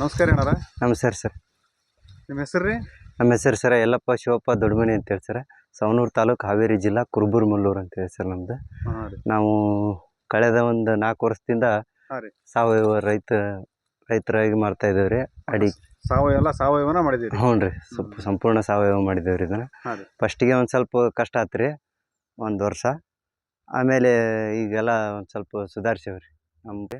ನಮಸ್ಕಾರ ಏನಾರ ನಮಸ್ಕಾರ ಸರ್. ನಿಮ್ಮ ಹೆಸರು ರೀ? ನಮ್ಮ ಹೆಸರು ಸರ್ ಯಲ್ಲಪ್ಪ ಶಿವಪ್ಪ ದೊಡ್ಡಮನಿ ಅಂತೇಳಿ ಸರ್. ಸವನೂರು ತಾಲೂಕು ಹಾವೇರಿ ಜಿಲ್ಲಾ ಕುರುಬೂರು ಮಲ್ಲೂರು ಅಂತೇಳಿ ಸರ್ ನಮ್ದು. ನಾವು ಕಳೆದ ಒಂದು ನಾಲ್ಕು ವರ್ಷದಿಂದ ಸಾವಯವ ರೈತ ರೈತರಾಗಿ ಮಾಡ್ತಾ ಇದ್ದೇವೆ ರೀ. ಅಡಿ ಸಾವಯವ ಎಲ್ಲ ಸಾವಯವನ ಮಾಡಿದ್ದೀವಿ ಹ್ಞೂ ರೀ. ಸ್ವಲ್ಪ ಸಂಪೂರ್ಣ ಸಾವಯವ ಮಾಡಿದ್ದೇವೆ ರೀ ಇದನ್ನು. ಫಸ್ಟಿಗೆ ಒಂದು ಸ್ವಲ್ಪ ಕಷ್ಟ ಆತು ರೀ ಒಂದು ವರ್ಷ. ಆಮೇಲೆ ಈಗೆಲ್ಲ ಒಂದು ಸ್ವಲ್ಪ ಸುಧಾರಿಸೇವ್ರಿ ನಮಗೆ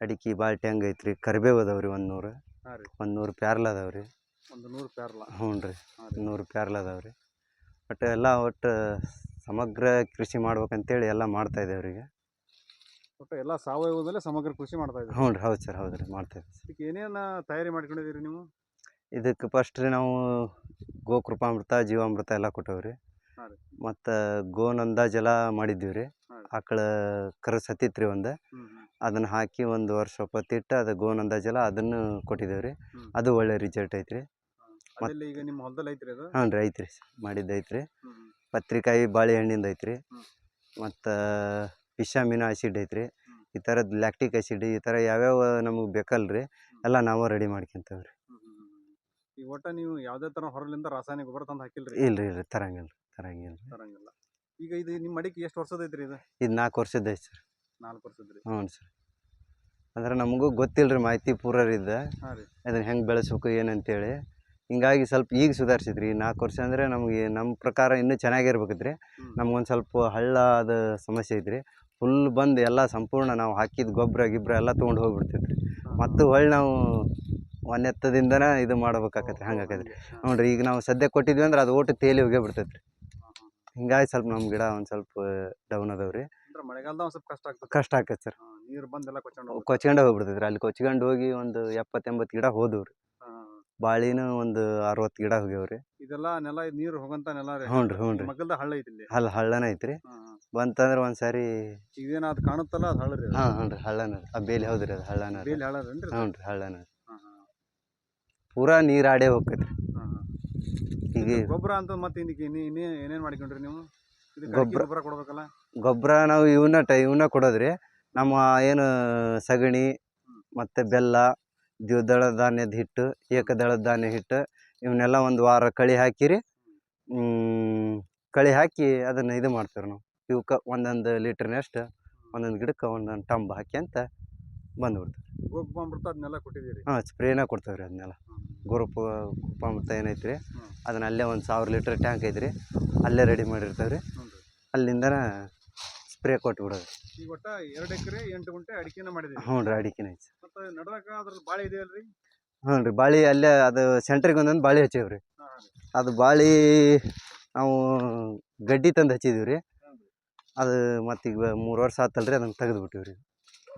ಅಡಿಕೆ ಭಾಳ ಟ್ಯಾಂಗ್ ಐತ್ರಿ. ಕರಿಬೇವು ಅದಾವೆ ರೀ ಒಂದು ನೂರು. ಹಾಂ ರೀ. ಒಂದು ನೂರು ಪ್ಯಾರ್ಲ ಅದಾವೆ ರೀ ಒಂದು ನೂರು ಪ್ಯಾರ್ಲ. ಹ್ಞೂ ರೀ. ನೂರು ಪ್ಯಾರ್ಲ ಅದಾವೆ ರೀ ಒಟ್ಟು ಎಲ್ಲ ಒಟ್ಟು ಸಮಗ್ರ ಕೃಷಿ ಮಾಡ್ಬೇಕಂತೇಳಿ ಎಲ್ಲ ಮಾಡ್ತಾ ಇದ್ದೇವೆ ಈಗ. ಒಟ್ಟು ಎಲ್ಲ ಸಾವಯವದಲ್ಲೇ ಸಮಗ್ರ ಕೃಷಿ ಮಾಡ್ತಾ ಇದ್ದೀವಿ ಹ್ಞೂ ರೀ ಹೌದು ಸರ್. ಹೌದು ರೀ. ಮಾಡ್ತಾ ಇದಕ್ಕೆ ಏನೇನು ತಯಾರಿ ಮಾಡ್ಕೊಂಡಿದ್ದೀರಿ ನೀವು? ಇದಕ್ಕೆ ಫಸ್ಟ್ ರೀ ನಾವು ಗೋಕೃಪಾಮೃತ ಜೀವಾಮೃತ ಎಲ್ಲ ಕೊಟ್ಟೇವೆ ರೀ. ಮತ್ತು ಗೋನಂದ ಜಲ ಮಾಡಿದ್ದೀವಿ ರೀ. ಆಕಳ ಕರು ಸತ್ತಿತ್ತು ರೀ ಒಂದು ಅದನ್ನು ಹಾಕಿ ಒಂದು ವರ್ಷ ಒಪ್ಪತ್ತಿಟ್ಟು ಅದು ಗೋನ್ ಅಂದಾಜಲ್ಲ ಅದನ್ನು ಕೊಟ್ಟಿದ್ದೇವೆ ರೀ ಅದು ಒಳ್ಳೆ ರಿಸಲ್ಟ್ ಐತ್ರಿ. ಮತ್ತೆ ಈಗ ನಿಮ್ಮ ಹೊಲದಲ್ಲಿ ಐತ್ರಿ ಅದು? ಹ್ಞೂ ರೀ ಐತ್ರಿ ಮಾಡಿದ್ದು ಐತ್ರಿ. ಪತ್ರಿಕಾಯಿ ಬಾಳೆಹಣ್ಣಿಂದ ಐತ್ರಿ. ಮತ್ತು ಪಿಶಾಮಿನ ಆಸಿಡ್ ಐತ್ರಿ. ಈ ಥರದ್ದು ಲ್ಯಾಕ್ಟಿಕ್ ಆಸಿಡ್ ಈ ಥರ ಯಾವ್ಯಾವ ನಮಗೆ ಬೇಕಲ್ರಿ ಎಲ್ಲ ನಾವು ರೆಡಿ ಮಾಡ್ಕೊಂತೇವೆ ರೀ. ಈಗ ಒಟ್ಟ ನೀವು ಯಾವುದೇ ಥರ ಹೊರಲಿಂದ ರಾಸಾಯನಿಕ ಗೊಬ್ಬರ ತಂದು ಹಾಕಿಲ್ಲ ರೀ ಇಲ್ಲ ರೀ ತರಂಗಿಲ್ಲ ತರಂಗಿಲ್ಲ. ರೀ ತರಂಗಿಲ್ಲ ಈಗ ಇದು ನಿಮ್ಮ ಮಡಿಕೆ ಎಷ್ಟು ವರ್ಷದ ಐತ್ರಿ ಇದು? ಇದು ನಾಲ್ಕು ವರ್ಷದ ಐತೆ ಸರ್. ನಾಲ್ಕು ವರ್ಷದ್ರಿ. ರೀ ಹ್ಞೂ ಸರ್. ಅಂದ್ರೆ ನಮಗೂ ಗೊತ್ತಿಲ್ಲ ರೀ ಮಾಹಿತಿ ಪೂರರಿದ್ದ ಹಾಂ ರೀ. ಅದನ್ನು ಹೆಂಗೆ ಬೆಳೆಸ್ಬೇಕು ಏನಂತೇಳಿ. ಹಿಂಗಾಗಿ ಸ್ವಲ್ಪ ಈಗ ಸುಧಾರಿಸಿದ್ರಿ. ನಾಲ್ಕು ವರ್ಷ ಅಂದರೆ ನಮಗೆ ನಮ್ಮ ಪ್ರಕಾರ ಇನ್ನೂ ಚೆನ್ನಾಗಿರ್ಬೇಕಿದ್ರಿ. ನಮ್ಗೊಂದು ಸ್ವಲ್ಪ ಹಳ್ಳ ಅದು ಸಮಸ್ಯೆ ಐತ್ರಿ. ಫುಲ್ ಬಂದು ಎಲ್ಲ ಸಂಪೂರ್ಣ ನಾವು ಹಾಕಿದ ಗೊಬ್ಬರ ಗಿಬ್ಬರ ಎಲ್ಲ ತೊಗೊಂಡು ಹೋಗ್ಬಿಡ್ತೈತ್ರಿ. ಹಾಂ, ಮತ್ತು ಹೊಳ್ಳಿ ನಾವು ಒನ್ನೆತ್ತದಿಂದನೇ ಇದು ಮಾಡ್ಬೇಕಾಕತ್ರಿ. ಹಂಗೆ. ಆಕತ್ರಿ ಹಾಂ, ನೋಡ್ರಿ ಈಗ ನಾವು ಸದ್ಯ ಕೊಟ್ಟಿದ್ವಿ ಅಂದ್ರೆ ಅದು ಒಟ್ಟು ತೇಲಿ ಹೋಗೇ ಬಿಡ್ತೈತೆ ರೀ ಹಾಂ, ಹಾಂ. ಹಿಂಗಾಗಿ ಸ್ವಲ್ಪ ನಮ್ಮ ಗಿಡ ಒಂದು ಸ್ವಲ್ಪ ಡೌನ್ ಅದಾವೆ ರೀ ಅಂದ್ರೆ ಮಳೆಗಾಲದಾಗ ಒಂದು ಸ್ವಲ್ಪ ಕಷ್ಟ ಆಗ್ತದೆ. ಕಷ್ಟ ಆಕೈತೆ ಸರ್. ನೀರು ಬಂದೆಲ್ಲ ಕೊಚ್ಕೊಂಡು ಹೋಗುತ್ತೆ. ಕೊಚ್ಕೊಂಡೆ ಹೋಗ್ಬಿಡ್ತೈತೆ ರೀ ಅಲ್ಲಿ ಕೊಚ್ಕೊಂಡು ಹೋಗಿ ಒಂದು ಎಪ್ಪತ್ತೆಂಬತ್ತು ಗಿಡ ಹೋದವು ರೀ ಹಾಂ, ಹಾಂ. ಒಂದು ಅರವತ್ತು ಗಿಡ ಹೋಗ್ಯಾವ ರೀ ಇದೆಲ್ಲ ನೆಲ ನೀರು ಹೋಗಂತ ನೆಲ ರೀ. ಹ್ಞೂ ರೀ ಹ್ಞೂ ರೀ ಮಗಲ್ದ ಹಳ್ಳ ಐತಿ ಇಲ್ಲಿ. ಹಲ್ಲ ಹಳ್ಳನ ಐತ್ರಿ. ಹಾಂ, ಹಾಂ. ಬಂತಂದ್ರೆ ಒಂದು ಸಾರಿ ಇದೇನ ಅದು ಕಾಣುತ್ತಲ್ಲ ಅದು ಹಳ್ಳ ರೀ. ಹಾಂ ಹ್ಞೂ ರೀ ಹಳ್ಳನ ರೀ. ಆ ಬೇಲಿ ಹೌದ್ರಿ ಅದು ಹಳ್ಳನ ರೀ. ಬೇಲಿ ಹಳ್ಳ ರೀ ಹ್ಞೂ ರೀ ಹಳ್ಳನ ರೀ. ಪೂರಾ ನೀರು ಆಡೇ ಹೋಗ್ತೈತೆ ಹಾಂ ಈಗ ಗೊಬ್ಬರ ಅಂತ ಮತ್ತೆ ಇದಕ್ಕೆ ಇನ್ನೇ ಇನ್ನೇ ಏನೇನು ಮಾಡ್ಕೊಂಡ್ರಿ ನೀವು? ಗೊಬ್ರ- ಗೊಬ್ಬರ ಕೊಡ್ಬೇಕಲ್ಲ? ಗೊಬ್ಬರ ನಾವು ಇವನ್ನ ಟೈ ಇವನ್ನ ಕೊಡೋದ್ರಿ. ನಮ್ಮ ಏನು ಸಗಣಿ ಮತ್ತು ಬೆಲ್ಲ ದ್ವಿದಳ ಧಾನ್ಯದ ಹಿಟ್ಟು ಏಕದಳ ಧಾನ್ಯ ಹಿಟ್ಟು ಇವನ್ನೆಲ್ಲ ಒಂದು ವಾರ ಕಳಿ ಹಾಕಿರಿ. ಕಳಿ ಹಾಕಿ ಅದನ್ನು ಇದು ಮಾಡ್ತೇವೆ ನಾವು. ಇವಕ್ಕೆ ಒಂದೊಂದು ಲೀಟ್ರ್ನಷ್ಟು ಒಂದೊಂದು ಗಿಡಕ್ಕೆ ಒಂದೊಂದು ಟಂಬ್ ಹಾಕ್ಯಂತ ಅದನ್ನೆಲ್ಲ ಕೊಟ್ಟಿದ್ದೀರಿ? ಹಾಂ ಸ್ಪ್ರೇನ ಕೊಡ್ತೇವೆ ರೀ ಅದನ್ನೆಲ್ಲ. ಗುರುಪ ಕುಪ್ಪಾಮೃತ ಏನೈತೆ ರೀ ಅದನ್ನ ಅಲ್ಲೇ ಒಂದು ಸಾವಿರ ಲೀಟ್ರ್ ಟ್ಯಾಂಕ್ ಐತ್ರಿ ಅಲ್ಲೇ ರೆಡಿ ಮಾಡಿರ್ತೇವೆ ರೀ ಹ್ಞೂ ರೀ ಅಲ್ಲಿಂದನ ಸ್ಪ್ರೇ ಕೊಟ್ಬಿಡೋದು. ಈಗ ಒಟ್ಟ ಎರಡು ಎಕರೆ ಎಂಟು ಗುಂಟೆ ಅಡಿಕೆನ ಮಾಡಿದ್ದೀರಿ. ಹ್ಞೂ ರೀ ಅಡಿಕೆ ಐತಿ. ಮತ್ತೆ ನಡುವಾಗ ಅದ್ರಲ್ಲಿ ಬಾಳೆ ಇದೆಯಲ್ರಿ ಹ್ಞೂ ರೀ ಬಾಳಿ ಅಲ್ಲೇ ಅದು ಸೆಂಟ್ರಿಗೆ ಒಂದೊಂದು ಬಾಳಿ ಹಚ್ಚೇವ್ರಿ. ರೀ ರೀ. ಅದು ಬಾಳಿ ನಾವು ಗಡ್ಡಿ ತಂದು ಹಚ್ಚಿದೀವಿ ರೀ ಅದು ಮತ್ತೀಗ ಮೂರು ವರ್ಷ ಆತಲ್ರಿ ಅದನ್ನು ತೆಗೆದು ಬಿಟ್ಟಿವಿ ರೀ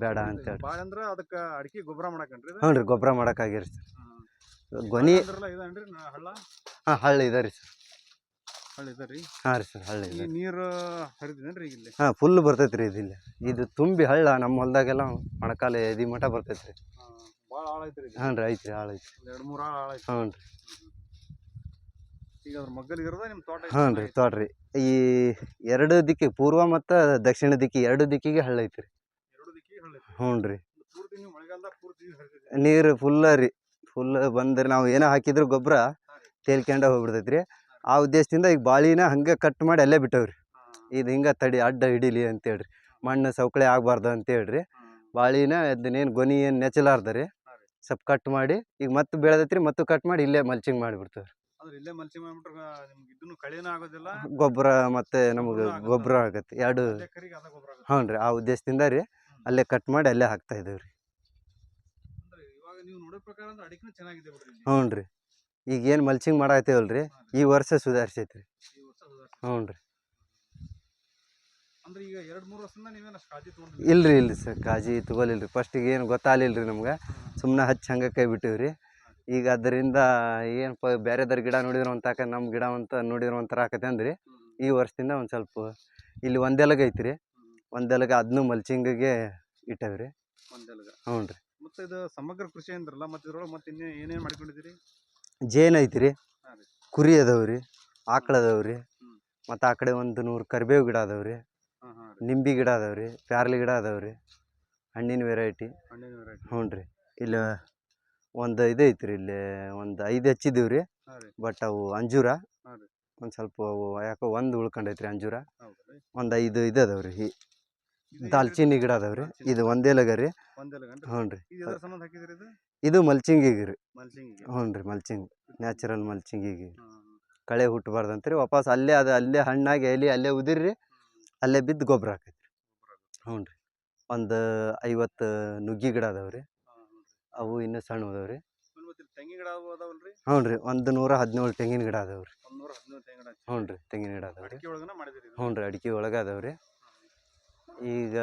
ಬೇಡ ಅಂತ ಹೇಳಿ ಅಂದ್ರೆ ಅದಕ್ಕೆ ಅಡಿಕೆ ಗೊಬ್ಬರ ಮಾಡಕನ್ರಿ ಹ್ಞೂ ರೀ ಗೊಬ್ಬರ ಮಾಡೋಕ್ಕಾಗಿರಿ ಸರ್ ಗೊನಿ ಇದೇನ್ರಿ ಹಳ್ಳ? ಹಾಂ ಹಳ್ಳಿ ಇದೆ ರೀ ಸರ್. ಹಳ್ಳ ಇದೆ ರೀ? ಹಾಂ ರೀ ಸರ್ ಹಳ್ಳಿ ಇದೆ ನೀರು ಹರಿದಿದೇನ್ರಿ ಈಗ ಇಲ್ಲಿ? ಹಾಂ ಫುಲ್ ಬರ್ತೈತೆ ರೀ ಇದಿಲ್ಲ ಇದು ತುಂಬಿ ಹಳ್ಳ ನಮ್ಮ ಹೊಲ್ದಾಗೆಲ್ಲ ಮೊಣಕಾಲ ಎದಿ ಮಠ ಬರ್ತೈತೆ ರೀ ಭಾಳ ಆಳ ಐತ್ರಿ ಇದು? ಹಾಂ ರೀ ಐತೆ ರೀ ಆಳು ಐತೆ ಒಂದು ಎರಡು ಮೂರು ಆಳ ಆಳ ಐತಿ ಹ್ಞೂ ರೀ. ಈಗ ಅದ್ರ ಮಗ್ಗಲಿಗೆ ಇರೋದ ನಿಮ್ಮ ತೋಟ ಐತಿ ಹ್ಞೂ ರೀ ಚೆನ್ನಾಗೈತಿ. ಈ ಎರಡು ದಿಕ್ಕಿಗೆ ಪೂರ್ವ ಮತ್ತು ದಕ್ಷಿಣ ದಿಕ್ಕಿ ಎರಡು ದಿಕ್ಕಿಗೆ ಹಳ್ಳ ಐತೆ ರೀ ಎರಡು ದಿಕ್ಕಿಗೆ ಹಳ್ಳ ಐತಿ ಹ್ಞೂ ರೀ ನೀರು ಫುಲ್ಲ ರೀ ಫುಲ್ ಬಂದ್ರೆ. ನಾವು ಏನೋ ಹಾಕಿದ್ರು ಗೊಬ್ಬರ ತೇಲ್ಕೊಂಡ ಹೋಗ್ಬಿಡ್ತೈತೆ ರೀ. ಆ ಉದ್ದೇಶದಿಂದ ಈಗ ಬಾಳಿನ ಹಂಗೆ ಕಟ್ ಮಾಡಿ ಅಲ್ಲೇ ಬಿಟ್ಟವ್ರಿ. ಇದು ಹಿಂಗೆ ತಡಿ ಅಡ್ಡ ಹಿಡೀಲಿ ಅಂತೇಳಿ ರೀ ಮಣ್ಣು ಸವಕಳಿ ಆಗಬಾರ್ದು ಅಂತೇಳಿ ಬಾಳಿನ ಅದನ್ನೇನು ಗೊನಿ ಏನು ನೆಚ್ಚಲಾರ್ದ ರೀ. ಸ್ವಲ್ಪ ಕಟ್ ಮಾಡಿ ಈಗ ಮತ್ತೆ ಬೆಳೆದೈತ್ರಿ ಮತ್ತು ಕಟ್ ಮಾಡಿ ಇಲ್ಲೇ ಮಲ್ಚಿಂಗ್ ಮಾಡಿಬಿಡ್ತೇವೆ ಅಂದ್ರೆ ಇಲ್ಲೇ ಮಲ್ಚಿ ಮಾಡ್ಬಿಟ್ರೆ ನಿಮ್ಗೆ ಇದನ್ನು ಕಳೆನ ಆಗೋದಿಲ್ಲ. ಗೊಬ್ಬರ ಮತ್ತು ನಮಗೆ ಗೊಬ್ಬರ ಆಗತ್ತೆ. ಎರಡು ಹ್ಞೂ ರೀ ಆ ಉದ್ದೇಶದಿಂದ ರೀ ಅಲ್ಲೇ ಕಟ್ ಮಾಡಿ ಅಲ್ಲೇ ಹಾಕ್ತಾ ಇದ್ದೇವೆ ರೀ. ಹ್ಞೂ ರೀ. ಈಗ ಏನು ಮಲ್ಚಿಂಗ್ ಮಾಡಾಕತ್ತೀವಲ್ಲ ರೀ. ಈ ವರ್ಷ ಸುಧಾರಿಸೈತೆ ರೀ. ಹ್ಞೂ ರೀ ಇಲ್ರಿ ಇಲ್ರಿ ಸರ್. ಕಾಜಿ ತಗೊಲಿಲ್ಲ ರೀ ಫಸ್ಟಿಗೆ ಏನು ಗೊತ್ತಾಗಲಿಲ್ಲ ರೀ ನಮ್ಗೆ ಸುಮ್ಮನೆ ಹಚ್ಚಿ ಹಂಗೆ ಕೈ ಬಿಟ್ಟಿವಿ ರೀ ಈಗ ಅದರಿಂದ ಏನಪ್ಪ ಬೇರೆದವ್ರ ಗಿಡ ನೋಡಿದ್ರೆ ಅಂತಕ ತಾಕ ನಮ್ಮ ಗಿಡ ಅಂತ ನೋಡಿದ್ರೆ ಒಂಥರ ಆಕತೆ ಅಂದ್ರಿ. ಈ ವರ್ಷದಿಂದ ಒಂದು ಸ್ವಲ್ಪ ಇಲ್ಲಿ ಒಂದೆಲಗ ಐತಿ ರೀ ಒಂದೆಲಗ ಅದನ್ನೂ ಮಲ್ಚಿಂಗಿಗೆ ಗೆ ರೀ ಒಂದೆಲಗ. ಹ್ಞೂ ರೀ ಮತ್ತೆ ಇದು ಸಮಗ್ರ ಕೃಷಿ ಅಂದ್ರಲ್ಲ ಮತ್ತೆ ಇದ್ರೊಳಗೆ ಮತ್ತೆ ಇನ್ನೇ ಏನೇನು ಮಾಡ್ಕೊಂಡಿದ್ದೀರಿ? ಜೇನು ಐತಿ ರೀ ರೀ. ಕುರಿ ಅದಾವೆ ರೀ ಆಕಳು ಅದಾವೆ ರೀ ಮತ್ತು ಆ ಕಡೆ ಒಂದು ನೂರು ಕರಿಬೇವು ಗಿಡ ಅದಾವೆ ರೀ. ನಿಂಬೆ ಗಿಡ ಅದಾವೆ ರೀ ಪ್ಯಾರ್ಲಿ ಗಿಡ ಅದಾವೆ ರೀ ಹಣ್ಣಿನ ವೆರೈಟಿ ಹಣ್ಣಿನ ವೆರೈಟಿ ಹ್ಞೂ ರೀ ಇಲ್ಲ ಒಂದು ಇದು ಐತ್ರಿ ಇಲ್ಲಿ ಒಂದು ಐದು ಹಚ್ಚಿದೀವಿ ರೀ. ಬಟ್ ಅವು ಅಂಜೂರ ಒಂದು ಸ್ವಲ್ಪ ಅವು ಯಾಕೋ ಒಂದು ಉಳ್ಕೊಂಡೈತ್ರಿ ಅಂಜೂರ. ಒಂದು ಐದು ಇದು ಅದಾವೆ ರೀ ದಾಲ್ಚಿನ್ನಿ ಗಿಡ ಅದಾವ ರೀ ಇದು ಒಂದೇ ಲಗ ರೀ ಹ್ಞೂ ರೀ ಇದು ಮಲ್ಚಿಂಗ್ ಮಲ್ಚಿಂಗಿಗೆ ರೀ. ಹ್ಞೂ ರೀ ಮಲ್ಚಿಂಗ್. ನ್ಯಾಚುರಲ್ ಮಲ್ಚಿಂಗಿಗೆ. ಈಗ ಕಳೆ ಹುಟ್ಟಬಾರ್ದಂತ ರೀ ವಾಪಸ್ ಅಲ್ಲೇ ಅದು ಅಲ್ಲೇ ಹಣ್ಣಾಗಿ ಎಲೆ ಅಲ್ಲೇ ಉದಿರ್ರಿ. ಅಲ್ಲೇ ಬಿದ್ದು ಗೊಬ್ಬರ ಹಾಕೈತಿ ಹ್ಞೂ ರೀ ಒಂದು ಐವತ್ತು ನುಗ್ಗಿ ಗಿಡ ಅದಾವ ರೀ ಅವು ಇನ್ನೂ ಸಣ್ಣ ಅದಾವ ರೀ ಹ್ಞೂ ರೀ ಒಂದು ನೂರ ಹದಿನೇಳು ತೆಂಗಿನ ಗಿಡ ಅದಾವ ರೀ ಒಂದ್ ತೆಂಗಿನ ಗಿಡ. ಹ್ಞೂ ರೀ ತೆಂಗಿನ ಗಿಡ ಅದಾವ ರೀ? ಹ್ಞೂ ರೀ ಅಡಿಕೆ ಒಳಗೆ ಅದಾವ ರೀ ಈಗ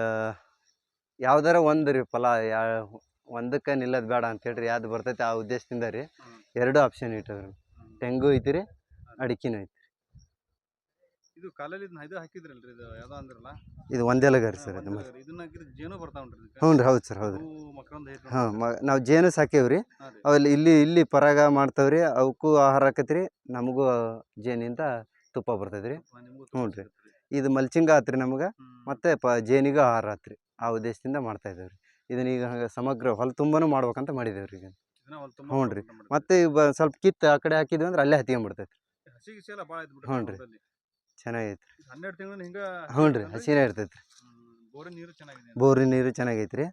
ಯಾವ್ದಾರ ಒಂದು ರೀ ಫಲ ಯಾ ಒಂದಕ್ಕೆ ನಿಲ್ಲೋದು ಬೇಡ ಅಂತ ಹೇಳ್ರಿ ಯಾವ್ದು ಬರ್ತೈತೆ ಆ ಉದ್ದೇಶದಿಂದ ರೀ ಎರಡು ಆಪ್ಷನ್ ಇಟ್ಟವ್ರಿ. ತೆಂಗು ಐತಿ ರೀ ಅಡಿಕೆನೂ ಐತಿ ಇದು ಕಾಲಲ್ಲಿ ಇದನ್ನ ಇದು ಹಾಕಿದ್ರಲ್ರಿ ಇದು ಯಾವ್ದೋ ಅಂದ್ರಲ್ಲ? ಇದು ಒಂದೇ ಲಗರಿ ರೀ ಸರ್ ಇದು ಇದನ್ನ ಹಾಕಿದ್ರೆ ಜೇನು ಬರ್ತಾವ್ರಿ ಹ್ಞೂ ರೀ ಹೌದು ಸರ್ ಹೌದು ರೀ ಹಾಂ ಮ ನಾವು ಜೇನು ಸಾಕೇವ್ರಿ. ರೀ. ಅವೆಲ್ಲ ಇಲ್ಲಿ ಇಲ್ಲಿ ಪರಾಗ ಮಾಡ್ತಾವ್ರಿ ಅವಕ್ಕೂ ಆಹಾರ ಹಾಕತ್ರಿ ನಮಗೂ ಜೇನಿಂದ ತುಪ್ಪ ಬರ್ತೈತೆ ರೀ ಹ್ಞೂ ರೀ. ಇದು ಮಲ್ಚಿಂಗ ಆತ್ರಿ ನಮ್ಗೆ. ಮತ್ತು ಪ ಜೇನಿಗೂ ಆಹಾರ ಆತ್ರಿ. ಆ ಉದ್ದೇಶದಿಂದ ಮಾಡ್ತಾ ಇದ್ದೇವೆ ರೀ ಇದನ್ನ ಈಗ ಹಂಗೆ ಸಮಗ್ರ ಹೊಲ ತುಂಬಾನು ಮಾಡ್ಬೇಕಂತ ಮಾಡಿದ್ದೇವೆ ರೀ ಈಗ ಹ್ಞೂ ರೀ. ಮತ್ತೆ ಬ- ಸ್ವಲ್ಪ ಕಿತ್ತು ಆ ಕಡೆ ಹಾಕಿದ್ವಿ ಅಂದ್ರೆ ಅಲ್ಲೇ ಹತ್ಕೊಂಡ್ಬಿಡ್ತೈತೆ ಹ್ಞೂ ರೀ. ಚೆನ್ನಾಗೈತೆ ಹನ್ನೆರಡು ತಿಂಗಳು ಹಿಂಗ ಹ್ಞೂ ರೀ ಹಸಿನೇ ಇರ್ತೈತೆ ಬೋರಿನ ನೀರು ಚೆನ್ನಾಗಿದೆ ಬೋರಿ ನೀರು ಚೆನ್ನಾಗೈತೆ ರೀ.